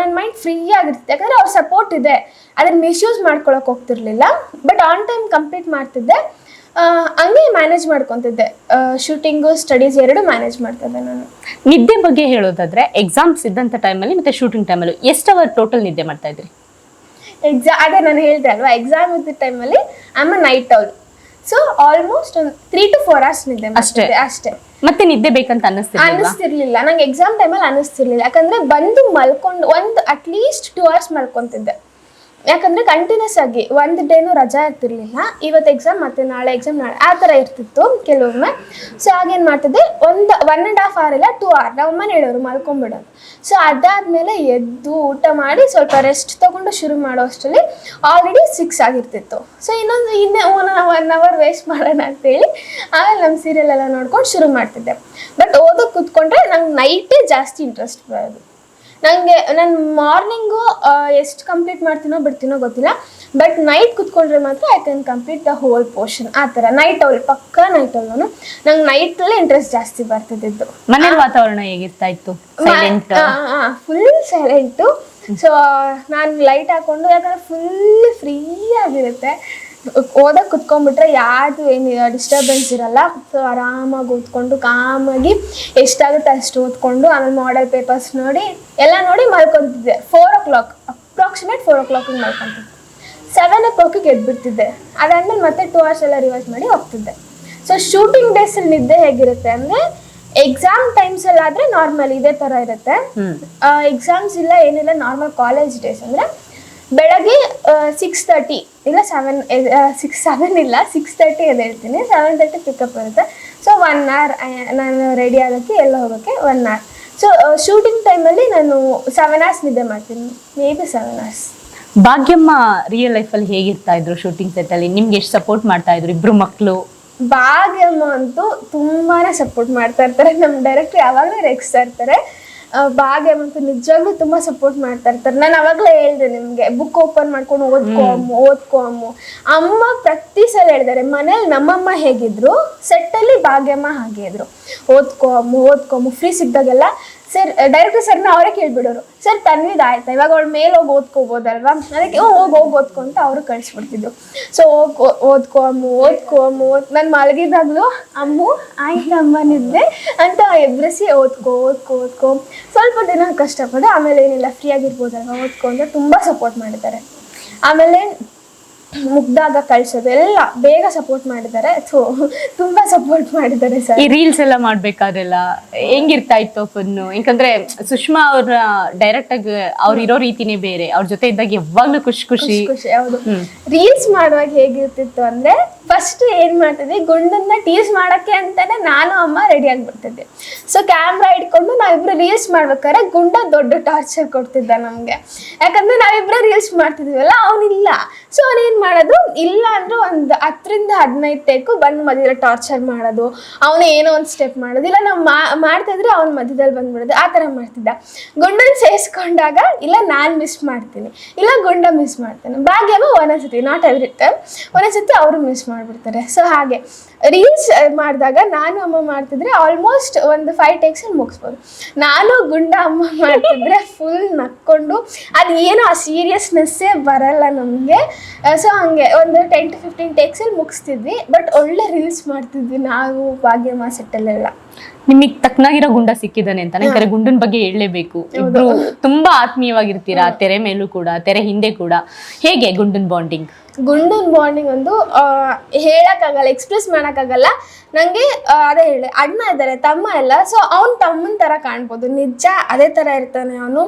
ನನ್ನ ಮೈಂಡ್ ಫ್ರೀ ಆಗಿರ್ತಿತ್ತು ಯಾಕಂದರೆ ಅವ್ರ ಸಪೋರ್ಟ್ ಇದೆ. ಅದನ್ನು ಮಿಸ್ಯೂಸ್ ಮಾಡ್ಕೊಳಕ್ಕೆ ಹೋಗ್ತಿರ್ಲಿಲ್ಲ. ಬಟ್ ಆನ್ ಟೈಮ್ ಕಂಪ್ಲೀಟ್ ಮಾಡ್ತಿದ್ದೆ. ಹಂಗೆ ಮ್ಯಾನೇಜ್ ಮಾಡ್ಕೊತಿದ್ದೆ. ಶೂಟಿಂಗು ಸ್ಟಡೀಸ್ ಎರಡು ಮ್ಯಾನೇಜ್ ಮಾಡ್ತಿದ್ದೆ ನಾನು. ನಿದ್ದೆ ಬಗ್ಗೆ ಹೇಳೋದಾದ್ರೆ ಎಕ್ಸಾಮ್ಸ್ ಇದ್ದಂಥ ಟೈಮಲ್ಲಿ ಮತ್ತೆ ಶೂಟಿಂಗ್ ಟೈಮಲ್ಲಿ ಎಷ್ಟು ಅವರ್ ಟೋಟಲ್ ನಿದ್ದೆ ಮಾಡ್ತಾ ಇದ್ರಿ? ಎಕ್ಸಾ ಅದೇ ನಾನು ಹೇಳಿದೆ ಅಲ್ವಾ ಎಕ್ಸಾಮ್ ಇದ್ದ ಟೈಮಲ್ಲಿ ಆಮ್ ನೈಟ್ ಅವಳು ಸೊ ಆಲ್ಮೋಸ್ಟ್ ಒಂದು ತ್ರೀ ಟು ಫೋರ್ ಅವರ್ಸ್ ನಿದ್ದೆ ಅಷ್ಟೇ? ಅಷ್ಟೇ. ಮತ್ತೆ ನಿದ್ದೆ ಬೇಕಂತ ಅನ್ನಿಸ್ತಿರ್ಲಿಲ್ಲ. ನಂಗೆ ಎಕ್ಸಾಮ್ ಟೈಮಲ್ಲಿ ಅನ್ನಿಸ್ತಿರ್ಲಿಲ್ಲ. ಯಾಕಂದ್ರೆ ಬಂದು ಮಲ್ಕೊಂಡು ಒಂದು ಅಟ್ಲೀಸ್ಟ್ ಟೂ ಅವರ್ಸ್ ಮಲ್ಕೊಂತಿದ್ದೆ. ಯಾಕಂದ್ರೆ ಕಂಟಿನ್ಯೂಸ್ ಆಗಿ ಒಂದು ಡೇನು ರಜಾ ಇರ್ತಿರ್ಲಿಲ್ಲ ಇವತ್ತು ಎಕ್ಸಾಮ್ ಮತ್ತೆ ನಾಳೆ ಎಕ್ಸಾಮ್ ನಾಳೆ ಆ ಥರ ಇರ್ತಿತ್ತು ಕೆಲವೊಮ್ಮೆ. ಸೊ ಆಗೇನು ಮಾಡ್ತಿದ್ದೆ? ಒಂದು ಒನ್ ಆ್ಯಂಡ್ ಹಾಫ್ ಅವರ್ ಇಲ್ಲ ಟೂ ಅವರ್ ನಮ್ಮ ಅಮ್ಮನ ಹೇಳೋರು ಮಲ್ಕೊಂಡ್ಬಿಡೋದು ಸೊ ಅದಾದಮೇಲೆ ಎದ್ದು ಊಟ ಮಾಡಿ ಸ್ವಲ್ಪ ರೆಸ್ಟ್ ತಗೊಂಡು ಶುರು ಮಾಡೋ ಅಷ್ಟರಲ್ಲಿ ಆಲ್ರೆಡಿ ಸಿಕ್ಸ್ ಆಗಿರ್ತಿತ್ತು. ಸೊ ಇನ್ನೊಂದು ಇನ್ನೇ ಒನ್ ಒನ್ ಅವರ್ ವೇಸ್ಟ್ ಮಾಡೋಣ ಅಂತೇಳಿ ಆಮೇಲೆ ನಮ್ಮ ಸೀರಿಯಲ್ ಎಲ್ಲ ನೋಡ್ಕೊಂಡು ಶುರು ಮಾಡ್ತಿದ್ದೆ. ಬಟ್ ಓದೋಕೆ ಕೂತ್ಕೊಂಡ್ರೆ ನಂಗೆ ನೈಟೇ ಜಾಸ್ತಿ ಇಂಟ್ರೆಸ್ಟ್ ಬರೋದು. ನನಗೆ ನಾನು ಮಾರ್ನಿಂಗು ಎಷ್ಟು ಕಂಪ್ಲೀಟ್ ಮಾಡ್ತೀನೋ ಬಿಡ್ತೀನೋ ಗೊತ್ತಿಲ್ಲ. ಬಟ್ ನೈಟ್ ಕುತ್ಕೊಂಡ್ರೆ ಮಾತ್ರ I can complete the whole portion ಆ ಥರ. ನೈಟ್ ಅವಲ್ ಪಕ್ಕ ನೈಟ್ ಅವನು ನಂಗೆ ನೈಟಲ್ಲೇ ಇಂಟ್ರೆಸ್ಟ್ ಜಾಸ್ತಿ ಬರ್ತಿದ್ದು ಮನೇಲಿ ವಾತಾವರಣ ಹೇಗಿರ್ತಾ ಇತ್ತು? ಫುಲ್ ಸೈಲೆಂಟು ಸೊ ನಾನು ಲೈಟ್ ಹಾಕೊಂಡು ಯಾಕಂದ್ರೆ ಫುಲ್ ಫ್ರೀ ಆಗಿರುತ್ತೆ. ಓದಕ್ಕೆ ಕುತ್ಕೊಂಡ್ಬಿಟ್ರೆ ಯಾವುದು ಏನು ಡಿಸ್ಟರ್ಬೆನ್ಸ್ ಇರಲ್ಲ. ಸೊ ಆರಾಮಾಗಿ ಓದ್ಕೊಂಡು ಕಾಮಾಗಿ ಎಷ್ಟಾಗುತ್ತೆ ಅಷ್ಟು ಓದ್ಕೊಂಡು ಆಮೇಲೆ ಮಾಡೆಲ್ ಪೇಪರ್ಸ್ ನೋಡಿ ಎಲ್ಲ ನೋಡಿ ಮಲ್ಕೊತಿದ್ದೆ. Four o'clock approximate four ಓ ಕ್ಲಾಕಿಗೆ ಮಲ್ಕೊತಿದ್ದೆ. ಸೆವೆನ್ ಓ ಕ್ಲಾಕಿಗೆ ಎದ್ಬಿಡ್ತಿದ್ದೆ. ಅದಾದ್ಮೇಲೆ ಮತ್ತೆ ಟೂ ಅವರ್ಸ್ ಎಲ್ಲ ರಿವೈಸ್ ಮಾಡಿ ಹೋಗ್ತಿದ್ದೆ. ಸೊ ಶೂಟಿಂಗ್ ಡೇಸಲ್ಲಿ ನಿದ್ದೆ ಹೇಗಿರುತ್ತೆ ಅಂದರೆ ಎಕ್ಸಾಮ್ ಟೈಮ್ಸ್ ಅಲ್ಲಿ ಆದ್ರೆ ನಾರ್ಮಲ್ ಇದೇ ತರ ಇರುತ್ತೆ. ಎಕ್ಸಾಮ್ಸ್ ಇಲ್ಲ ಏನಿಲ್ಲ ನಾರ್ಮಲ್ ಕಾಲೇಜ್ ಡೇಸ್ ಅಂದ್ರೆ ಬೆಳಗ್ಗೆ ಸಿಕ್ಸ್ ತರ್ಟಿ ಇಲ್ಲ ಸೆವೆನ್ ಸಿಕ್ಸ್ ಸೆವೆನ್ ಇಲ್ಲ ಸಿಕ್ಸ್ ತರ್ಟಿ ಅದು ಹೇಳ್ತೀನಿ ಸೆವೆನ್ ತರ್ಟಿ ಪಿಕಪ್ ಬರುತ್ತೆ. ಸೊ ಒನ್ ಅವರ್ ನಾನು ರೆಡಿ ಆಗೋಕ್ಕೆ ಎಲ್ಲ ಹೋಗೋಕ್ಕೆ ಒನ್ ಅವರ್ ಸೊ ಶೂಟಿಂಗ್ ಟೈಮಲ್ಲಿ ನಾನು ಸೆವೆನ್ ಅವರ್ಸ್ ನಿದ್ದೆ ಮಾಡ್ತೀನಿ. Maybe seven hours Bhagyamma real ಲೈಫಲ್ಲಿ ಹೇಗಿರ್ತಾ ಇದ್ರು ಶೂಟಿಂಗ್ ಸೆಟ್ಟಲ್ಲಿ ನಿಮ್ಗೆ ಎಷ್ಟು ಸಪೋರ್ಟ್ ಮಾಡ್ತಾ ಇದ್ರು ಇಬ್ರು ಮಕ್ಕಳು ಭಾಗ್ಯಮ್ಮ ಅಂತೂ ತುಂಬಾ ಸಪೋರ್ಟ್ ಮಾಡ್ತಾ ಇರ್ತಾರೆ. ನಮ್ಮ ಡೈರೆಕ್ಟರ್ ಯಾವಾಗಲೂ ರೇಗಿಸ್ತಾ ಇರ್ತಾರೆ. ಆ, ಮತ್ತು ನಿಜವಾಗ್ಲೂ ತುಂಬಾ ಸಪೋರ್ಟ್ ಮಾಡ್ತಾ ಇರ್ತಾರೆ. ನಾನು ಅವಾಗಲೇ ಹೇಳ್ದೆ ನಿಮ್ಗೆ ಬುಕ್ ಓಪನ್ ಮಾಡ್ಕೊಂಡು ಓದ್ಕೋ ಅಮ್ಮು ಓದ್ಕೋ ಅಮ್ಮು. ಅಮ್ಮ ಪ್ರತಿ ಸಲ ಹೇಳಿದ್ದಾರೆ ಮನೇಲಿ ನಮ್ಮಮ್ಮ ಹೇಗಿದ್ರು ಸೆಟ್ಟಲ್ಲಿ ಭಾಗ್ಯಮ್ಮ ಹಾಗೆ ಇದ್ರು. ಓದ್ಕೋ ಅಮ್ಮು ಓದ್ಕೋ ಅಮ್ಮು ಫ್ರೀ ಸಿಕ್ದಾಗೆಲ್ಲ ಸರ್ ಡೈರೆಕ್ಟರ್ ಸರ್ನ ಅವರೇ ಕೇಳ್ಬಿಡೋರು. ಸರ್ ತನ್ವಿದ್ ಆಯ್ತಾ? ಇವಾಗ ಅವಳ ಮೇಲೆ ಹೋಗಿ ಓದ್ಕೋಬೋದಲ್ವಾ? ಅದಕ್ಕೆ ಹೋಗಿ ಹೋಗಿ ಓದ್ಕೊ ಅಂತ ಅವರು ಕಳಿಸ್ಬಿಡ್ತಿದ್ರು. ಸೊ ಹೋಗಿ ಓದ್ಕೋ, ಅಮ್ಮು ಓದ್ಕೋ, ಅಮ್ಮು, ಓದ್, ನಾನು ಮಲಗಿದಾಗಲೂ, ಅಮ್ಮು, ಆಯ್ತು ಅಮ್ಮ ನಿದ್ದೆ ಅಂತ ಎಬ್ರಸಿ ಓದ್ಕೋ ಓದ್ಕೋ ಓದ್ಕೋ. ಸ್ವಲ್ಪ ದಿನ ಕಷ್ಟಪಡೆ, ಆಮೇಲೆ ಏನಿಲ್ಲ, ಫ್ರೀ ಆಗಿರ್ಬೋದಲ್ವಾ? ಓದ್ಕೊ ಅಂತ ತುಂಬ ಸಪೋರ್ಟ್ ಮಾಡಿದ್ದಾರೆ. ಆಮೇಲೆ ಮುಗ್ದಾಗ ಕಳ್ಸೋದು. ಎಲ್ಲ ಬೇಗ ಸಪೋರ್ಟ್ ಮಾಡಿದ್ದಾರೆ. ಥೂ ತುಂಬಾ ಸಪೋರ್ಟ್ ಮಾಡಿದ್ದಾರೆ ಸರ್. ಈ ರೀಲ್ಸ್ ಎಲ್ಲ ಮಾಡ್ಬೇಕಾದ್ರೆಲ್ಲ ಹೆಂಗಿರ್ತಾ ಇತ್ತು ಫನ್ನು ಯಾಕಂದ್ರೆ ಸುಷ್ಮಾ ಅವ್ರ ಡೈರೆಕ್ಟ್ ಆಗಿ ಅವ್ರ ಇರೋ ರೀತಿನೇ ಬೇರೆ. ಅವ್ರ ಜೊತೆ ಇದ್ದಾಗ ಯಾವಾಗ್ಲೂ ಖುಷಿ ಖುಷಿ. ಖುಷಿ ಹೌದು. ರೀಲ್ಸ್ ಮಾಡುವಾಗ ಹೇಗಿರ್ತಿತ್ತು ಅಂದ್ರೆ ಫಸ್ಟ್ ಏನ್ ಮಾಡ್ತಿದ್ವಿ? ಗುಂಡನ್ನ ಟೀಸ್ ಮಾಡಕ್ಕೆ ಅಂತಾನೆ ನಾನು ಅಮ್ಮ ರೆಡಿ ಆಗ್ಬಿಡ್ತಿದ್ದೆ ಸೊ ಕ್ಯಾಮ್ರಾ ಇಟ್ಕೊಂಡು ನಾವಿಬ್ರು ರೀಲ್ಸ್ ಮಾಡ್ಬೇಕಾದ್ರೆ ಗುಂಡ ದೊಡ್ಡ ಟಾರ್ಚರ್ ಕೊಡ್ತಿದ್ದ ನಮ್ಗೆ. ಯಾಕಂದ್ರೆ ನಾವಿಬ್ರು ರೀಲ್ಸ್ ಮಾಡ್ತಿದ್ವಲ್ಲ ಅವನಿಲ್ಲ. ಸೊ ಅವನೇನು ಮಾಡೋದು? ಇಲ್ಲ ಅಂದ್ರೆ ಒಂದು ಹತ್ತರಿಂದ ಹದಿನೈದು ಟೇಕು ಬಂದು ಮಧ್ಯದಲ್ಲಿ ಟಾರ್ಚರ್ ಮಾಡೋದು. ಅವನು ಏನೋ ಒಂದು ಸ್ಟೆಪ್ ಮಾಡೋದು. ಇಲ್ಲ, ನಾವು ಮಾಡ್ತಾ ಇದ್ರೆ ಅವ್ನ ಮಧ್ಯದಲ್ಲಿ ಬಂದ್ಬಿಡೋದು. ಆ ಥರ ಮಾಡ್ತಿದ್ದ. ಗುಂಡನ್ ಸೇರಿಸ್ಕೊಂಡಾಗ, ಇಲ್ಲ, ನಾನು ಮಿಸ್ ಮಾಡ್ತೀನಿ. ಇಲ್ಲ, ಗುಂಡ ಮಿಸ್ ಮಾಡ್ತಾನೆ. ಭಾಗ್ಯವ ಒಂದೊಂದ್ಸತಿ ನಾಟ್ ಎವ್ರಿ ಟೈಮ್ ಒಂದೊಂದ್ಸತಿ ಅವರು ಮಿಸ್ ಮಾಡಿಬಿಡ್ತಾರೆ. ಸೊ ಹಾಗೆ. ರೀಲ್ಸ್ ಮಾಡಿದಾಗ ನಾನು ಅಮ್ಮ ಮಾಡ್ತಿದ್ರೆ ಆಲ್ಮೋಸ್ಟ್ ಒಂದು ಫೈವ್ ಟೇಕ್ಸಲ್ಲಿ ಮುಗಿಸ್ಬೋದು. ನಾನು ಗುಂಡ ಅಮ್ಮ ಮಾಡ್ತಿದ್ರೆ ಫುಲ್ ನಕ್ಕೊಂಡು, ಅದು ಏನೋ ಆ ಸೀರಿಯಸ್ನೆಸ್ಸೇ ಬರಲ್ಲ ನಮಗೆ. ಸೊ ಹಂಗೆ ಒಂದು ಟೆನ್ ಟು ಫಿಫ್ಟೀನ್ ಟೇಕ್ಸಲ್ಲಿ ಮುಗಿಸ್ತಿದ್ವಿ ಬಟ್ ಒಳ್ಳೆ ರೀಲ್ಸ್ ಮಾಡ್ತಿದ್ವಿ ನಾವು ಭಾಗ್ಯಮ್ಮ ಸೆಟ್ಟಲ್ಲೆಲ್ಲ ನಿಮಗೆ ತಕ್ಕನಾಗಿರೋ ಗುಂಡ ಸಿಕ್ಕಿದ್ದಾನೆ ಅಂತ ಯಾಕಂದ್ರೆ ಗುಂಡನ್ ಬಗ್ಗೆ ಹೇಳಲೇಬೇಕು. ಇಬ್ರು ತುಂಬಾ ಆತ್ಮೀಯವಾಗಿರ್ತೀರಾ ತೆರೆ ಮೇಲೂ ಕೂಡ ತೆರೆ ಹಿಂದೆ ಕೂಡ. ಹೇಗೆ ಗುಂಡನ್ ಬಾಂಡಿಂಗ್ ಗುಂಡನ್ ಬಾಂಡಿಂಗ್ ಒಂದು ಹೇಳಕ್ಕಾಗಲ್ಲ ಎಕ್ಸ್ಪ್ರೆಸ್ ಮಾಡೋಕ್ಕಾಗಲ್ಲ. ನನಗೆ ಅದೇ ಹೇಳಿ ಅಣ್ಣ ಇದ್ದಾರೆ ತಮ್ಮ ಎಲ್ಲ ಸೊ ಅವ್ನು ತಮ್ಮನ ಥರ ಕಾಣ್ಬೋದು. ನಿಜ ಅದೇ ಥರ ಇರ್ತಾನೆ ಅವನು.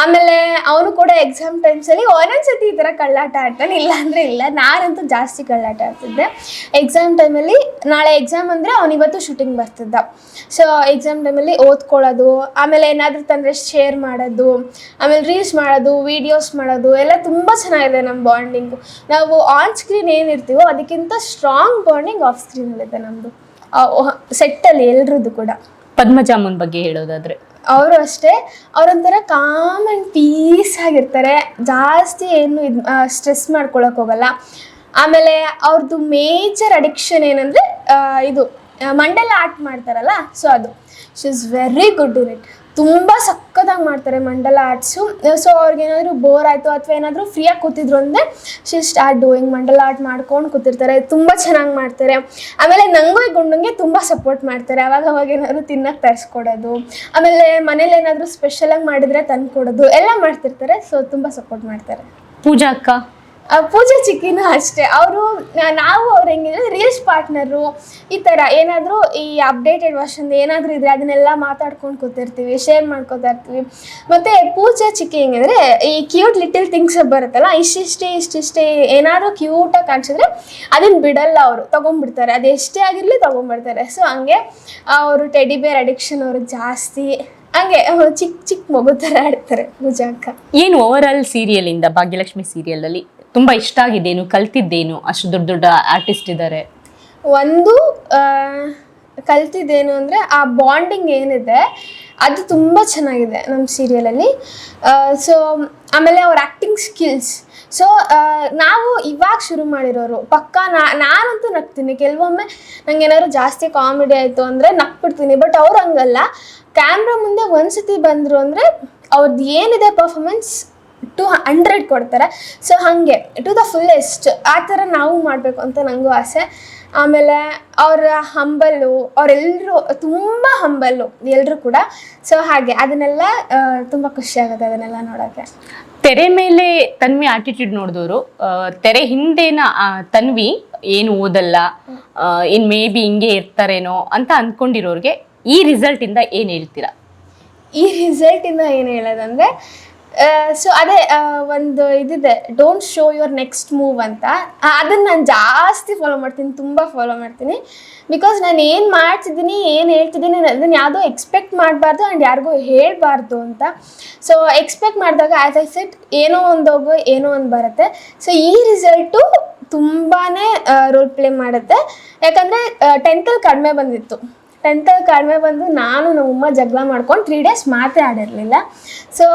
ಆಮೇಲೆ ಅವನು ಕೂಡ ಎಕ್ಸಾಮ್ ಟೈಮ್ಸಲ್ಲಿ ಒಂದೊಂದ್ಸತಿ ಈ ಥರ ಕಳ್ಳಾಟ ಆಡ್ತಾನೆ. ಇಲ್ಲ ಅಂದರೆ ಇಲ್ಲ. ನಾನಂತೂ ಜಾಸ್ತಿ ಕಳ್ಳಾಟ ಆಡ್ತಿದ್ದೆ. ಎಕ್ಸಾಮ್ ಟೈಮಲ್ಲಿ ನಾಳೆ ಎಕ್ಸಾಮ್ ಅಂದರೆ ಅವನಿವತ್ತು ಶೂಟಿಂಗ್ ಬರ್ತಿದ್ದ. ಸೊ ಎಕ್ಸಾಮ್ ಟೈಮಲ್ಲಿ ಓದ್ಕೊಳ್ಳೋದು, ಆಮೇಲೆ ಏನಾದರೂ ತಂದರೆ ಶೇರ್ ಮಾಡೋದು, ಆಮೇಲೆ ರೀಲ್ಸ್ ಮಾಡೋದು ವೀಡಿಯೋಸ್ ಮಾಡೋದು, ಎಲ್ಲ ತುಂಬ ಚೆನ್ನಾಗಿದೆ ನಮ್ಮ ಬಾಂಡಿಂಗು ನಾವು ಆನ್ ಸ್ಕ್ರೀನ್ ಏನಿರ್ತೀವೋ ಅದಕ್ಕಿಂತ ಸ್ಟ್ರಾಂಗ್ ಬಾಂಡಿಂಗ್ ಆಫ್ ಸ್ಕ್ರೀನಲ್ಲಿದೆ ನಮ್ಮದು ಸೆಟ್ಟಲ್ಲಿ ಎಲ್ರದ್ದು ಕೂಡ. ಪದ್ಮಜಾಮುನ್ ಬಗ್ಗೆ ಹೇಳೋದಾದ್ರೆ. ಅವರು ಅಷ್ಟೇ, ಅವರೊಂಥರ ಕಾಮ್ ಆ್ಯಂಡ್ ಪೀಸ್ ಆಗಿರ್ತಾರೆ. ಜಾಸ್ತಿ ಏನು ಇದು ಸ್ಟ್ರೆಸ್ ಮಾಡ್ಕೊಳಕ್ಕೆ ಹೋಗಲ್ಲ. ಆಮೇಲೆ ಅವ್ರದ್ದು ಮೇಜರ್ ಅಡಿಕ್ಷನ್ ಏನಂದರೆ ಇದು ಮಂಡಲ ಆರ್ಟ್ ಮಾಡ್ತಾರಲ್ಲ ಸೊ ಅದು. She is very good in it ತುಂಬ ಸಕ್ಕತ್ತಾಗಿ ಮಾಡ್ತಾರೆ ಮಂಡಲ ಆರ್ಟ್ಸು ಸೊ ಅವ್ರಿಗೇನಾದರೂ ಬೋರ್ ಆಯಿತು ಅಥವಾ ಏನಾದರೂ ಫ್ರೀಯಾಗಿ ಕೂತಿದ್ರು ಅಂದರೆ she start doing mandala art ಮಾಡ್ಕೊಂಡು ಕೂತಿರ್ತಾರೆ. ತುಂಬ ಚೆನ್ನಾಗಿ ಮಾಡ್ತಾರೆ. ಆಮೇಲೆ ನಂಗೂ ಈ ಗುಂಡಂಗೆ ತುಂಬ ಸಪೋರ್ಟ್ ಮಾಡ್ತಾರೆ. ಅವಾಗ ಅವಾಗ ಏನಾದರೂ ತಿನ್ನಕ್ಕೆ ತರಿಸ್ಕೊಡೋದು. ಆಮೇಲೆ ಮನೇಲಿ ಏನಾದರೂ ಸ್ಪೆಷಲಾಗಿ ಮಾಡಿದರೆ ತಂದು ಕೊಡೋದು ಎಲ್ಲ ಮಾಡ್ತಿರ್ತಾರೆ. ಸೊ ತುಂಬ ಸಪೋರ್ಟ್ ಮಾಡ್ತಾರೆ. ಪೂಜಾ ಅಕ್ಕ. ಪೂಜಾ ಚಿಕ್ಕಿನೂ ಅಷ್ಟೇ. ಅವರು ನಾವು ಅವ್ರು ಹೆಂಗಿದ್ರೆ ರೀಲ್ಸ್ ಪಾರ್ಟ್ನರು ಈ ಥರ ಏನಾದರೂ ಈ ಅಪ್ಡೇಟೆಡ್ ವರ್ಷನ್ ಏನಾದರೂ ಇದ್ರೆ ಅದನ್ನೆಲ್ಲ ಮಾತಾಡ್ಕೊಂಡು ಕೂತಿರ್ತೀವಿ ಶೇರ್ ಮಾಡ್ಕೊತಾ ಇರ್ತೀವಿ. ಮತ್ತು ಪೂಜಾ ಚಿಕ್ಕಿ ಹೆಂಗಿದ್ರೆ ಈ ಕ್ಯೂಟ್ ಲಿಟಲ್ ಥಿಂಗ್ಸ್ ಬರುತ್ತಲ್ಲ, ಇಷ್ಟಿಷ್ಟೇ ಇಷ್ಟಿಷ್ಟೇ ಏನಾದರೂ ಕ್ಯೂಟಾಗಿ ಕಾಣಿಸಿದ್ರೆ ಅದನ್ನು ಬಿಡಲ್ಲ ಅವರು, ತೊಗೊಂಡ್ಬಿಡ್ತಾರೆ. ಅದು ಎಷ್ಟೇ ಆಗಿರಲಿ ತೊಗೊಂಡ್ಬಿಡ್ತಾರೆ. ಸೊ ಹಂಗೆ ಅವರು ಟೆಡಿ ಬೇರ್ ಅಡಿಕ್ಷನ್ ಅವರು ಜಾಸ್ತಿ. ಹಂಗೆ ಚಿಕ್ಕ ಚಿಕ್ಕ ಮಗು ಥರ ಆಡ್ತಾರೆ ಪೂಜಾ ಅಕ್ಕ. ಏನು ಓವರ್ ಆಲ್ ಸೀರಿಯಲ್ ಇಂದ ಭಾಗ್ಯಲಕ್ಷ್ಮಿ ಸೀರಿಯಲ್ ಅಲ್ಲಿ? ತುಂಬಾ ಇಷ್ಟ ಆಗಿದ್ದೇನು, ಕಲ್ತಿದ್ದೇನು? ಅಷ್ಟು ದೊಡ್ಡ ದೊಡ್ಡ ಆರ್ಟಿಸ್ಟ್ ಇದ್ದಾರೆ ಒಂದು ಕಲ್ತಿದ್ದೇನು ಅಂದರೆ ಆ ಬಾಂಡಿಂಗ್ ಏನಿದೆ, ಅದು ತುಂಬ ಚೆನ್ನಾಗಿದೆ ನಮ್ಮ ಸೀರಿಯಲಲ್ಲಿ ಸೊ ಆಮೇಲೆ ಅವ್ರ ಆ್ಯಕ್ಟಿಂಗ್ ಸ್ಕಿಲ್ಸ್ ಸೊ ನಾವು ಇವಾಗ ಶುರು ಮಾಡಿರೋರು, ಪಕ್ಕ ನಾ, ನಾನಂತೂ ನಗ್ತೀನಿ. ಕೆಲವೊಮ್ಮೆ ನಂಗೆ ಏನಾದ್ರು ಜಾಸ್ತಿ ಕಾಮಿಡಿ ಆಯಿತು ಅಂದರೆ ನಕ್ಬಿಡ್ತೀನಿ ಬಟ್ ಅವ್ರು ಹಂಗಲ್ಲ. ಕ್ಯಾಮ್ರಾ ಮುಂದೆ ಒಂದ್ಸತಿ ಬಂದರು ಅಂದರೆ ಅವ್ರದ್ದು ಏನಿದೆ ಪರ್ಫಾಮೆನ್ಸ್ ಟು ಹಂಡ್ರೆಡ್ ಕೊಡ್ತಾರೆ. ಸೊ ಹಾಗೆ ಟು ದ ಫುಲ್ಲೆಸ್ಟ್ ಆ ಥರ ನಾವು ಮಾಡಬೇಕು ಅಂತ ನನಗೂ ಆಸೆ. ಆಮೇಲೆ ಅವರ ಹಂಬಲ್ಲು ಅವರೆಲ್ಲರೂ ತುಂಬ ಹಂಬಲ್ಲು ಎಲ್ಲರೂ ಕೂಡ. ಸೊ ಹಾಗೆ ಅದನ್ನೆಲ್ಲ ತುಂಬ ಖುಷಿ ಆಗುತ್ತೆ ಅದನ್ನೆಲ್ಲ ನೋಡೋಕ್ಕೆ. ತೆರೆ ಮೇಲೆ ತನ್ವಿ ಆಟಿಟ್ಯೂಡ್ ನೋಡಿದವರು. ತೆರೆ ಹಿಂದೆನ ತನ್ವಿ ಏನು ಓದಲ್ಲ ಇನ್ ಮೇ ಬಿ ಹಿಂಗೆ ಇರ್ತಾರೇನೋ ಅಂತ ಅಂದ್ಕೊಂಡಿರೋರಿಗೆ ಈ ರಿಸಲ್ಟಿಂದ ಏನ್ ಹೇಳ್ತೀರಾ? ಈ ರಿಸಲ್ಟಿಂದ ಏನು ಹೇಳೋದಂದರೆ ಸೊ ಅದೇ ಆ, ಒಂದು ಇದಿದೆ. Don't show your next move ಅಂತ. ಅದನ್ನು ನಾನು ಜಾಸ್ತಿ ಫಾಲೋ ಮಾಡ್ತೀನಿ. ತುಂಬ ಫಾಲೋ ಮಾಡ್ತೀನಿ. ಬಿಕಾಸ್ ನಾನು ಏನು ಮಾಡ್ತಿದ್ದೀನಿ ಏನು ಹೇಳ್ತಿದ್ದೀನಿ ಅದನ್ನು ಯಾವುದೋ ಎಕ್ಸ್ಪೆಕ್ಟ್ ಮಾಡಬಾರ್ದು ಆ್ಯಂಡ್ ಯಾರಿಗೂ ಹೇಳಬಾರ್ದು ಅಂತ. ಸೊ ಎಕ್ಸ್ಪೆಕ್ಟ್ ಮಾಡಿದಾಗ ಆ್ಯಸ್ ಐ ಸೆಟ್ ಏನೋ ಒಂದು ಹೋಗು ಏನೋ ಒಂದು ಬರುತ್ತೆ. ಸೊ ಈ ರಿಸಲ್ಟು ತುಂಬಾ ರೋಲ್ ಪ್ಲೇ ಮಾಡುತ್ತೆ. ಯಾಕಂದರೆ ಟೆಂತಲ್ಲಿ ಕಡಿಮೆ ಬಂದಿತ್ತು. ಟೆಂತಲ್ಲಿ ಕಡಿಮೆ ಬಂದು ನಾನು ನಮ್ಮಮ್ಮ ಜಗಳ ಮಾಡ್ಕೊಂಡು ತ್ರೀ ಡೇಸ್ ಮಾತೇ ಆಡಿರಲಿಲ್ಲ. ಸೊ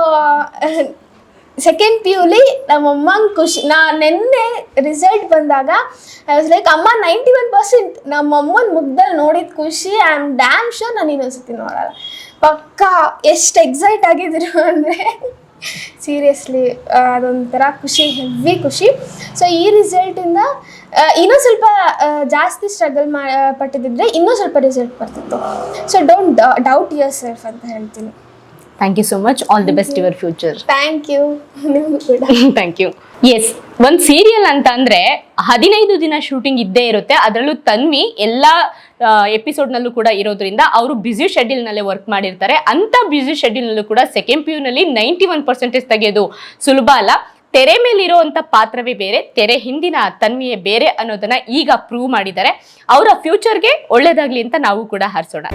ಸೆಕೆಂಡ್ ಪಿ ಯುಲಿ ನಮ್ಮಮ್ಮಂಗೆ ಖುಷಿ, ನಾ ನಿನ್ನೆ ರಿಸಲ್ಟ್ ಬಂದಾಗ ಲೈಕ್ ಅಮ್ಮ ನೈಂಟಿ ಒನ್ ಪರ್ಸೆಂಟ್ ನಮ್ಮಮ್ಮನ ಮುಗ್ದಲ್ಲಿ ನೋಡಿದ ಖುಷಿ ಐ ಆಮ್ ಡ್ಯಾಮ್ ಶೋರ್ ನಾನು ಇನ್ನೊಂದ್ಸತಿ ನೋಡಲ್ಲ. ಪಕ್ಕ, ಎಷ್ಟು ಎಕ್ಸೈಟ್ ಆಗಿದ್ರು ಅಂದರೆ ಸೀರಿಯಸ್ಲಿ ಅದೊಂಥರ ಖುಷಿ ಹೆವಿ ಖುಷಿ. ಸೊ ಈ ರಿಸಲ್ಟಿಂದ ಇನ್ನೂ ಸ್ವಲ್ಪ ಜಾಸ್ತಿ ಸ್ಟ್ರಗಲ್ ಮಾ ಪಟ್ಟಿದ್ರೆ ಇನ್ನೂ ಸ್ವಲ್ಪ ರಿಸಲ್ಟ್ ಬರ್ತಿತ್ತು. So don't doubt yourself ಅಂತ ಹೇಳ್ತೀನಿ. Thank you so much all the best your future thank you ನಿಮಗೂ ಕೂಡ. ಥ್ಯಾಂಕ್ ಯು ಎಸ್ ಒಂದು ಸೀರಿಯಲ್ ಅಂತ ಅಂದರೆ ಹದಿನೈದು ದಿನ ಶೂಟಿಂಗ್ ಇದ್ದೇ ಇರುತ್ತೆ. ಅದರಲ್ಲೂ ತನ್ವಿ ಎಲ್ಲ ಎಪಿಸೋಡ್ನಲ್ಲೂ ಕೂಡ ಇರೋದ್ರಿಂದ ಅವರು ಬ್ಯುಸಿ ಶೆಡ್ಯೂಲ್ನಲ್ಲೇ ವರ್ಕ್ ಮಾಡಿರ್ತಾರೆ. ಅಂತ ಬ್ಯುಸಿ ಶೆಡ್ಯೂಲ್ನಲ್ಲೂ ಕೂಡ ಸೆಕೆಂಡ್ ಪಿ ನಲ್ಲಿ ನೈಂಟಿ ಒನ್ ಪರ್ಸೆಂಟೇಜ್ ತೆಗೆಯೋದು ಸುಲಭ ಅಲ್ಲ. ತೆರೆ ಮೇಲಿರುವಂತ ಪಾತ್ರವೇ ಬೇರೆ, ತೆರೆ ಹಿಂದಿನ ತನ್ವಿಯೇ ಬೇರೆ ಅನ್ನೋದನ್ನ ಈಗ ಪ್ರೂವ್ ಮಾಡಿದ್ದಾರೆ. ಅವರ ಫ್ಯೂಚರ್ಗೆ ಒಳ್ಳೇದಾಗ್ಲಿ ಅಂತ ನಾವು ಕೂಡ ಹಾರಿಸೋಣ.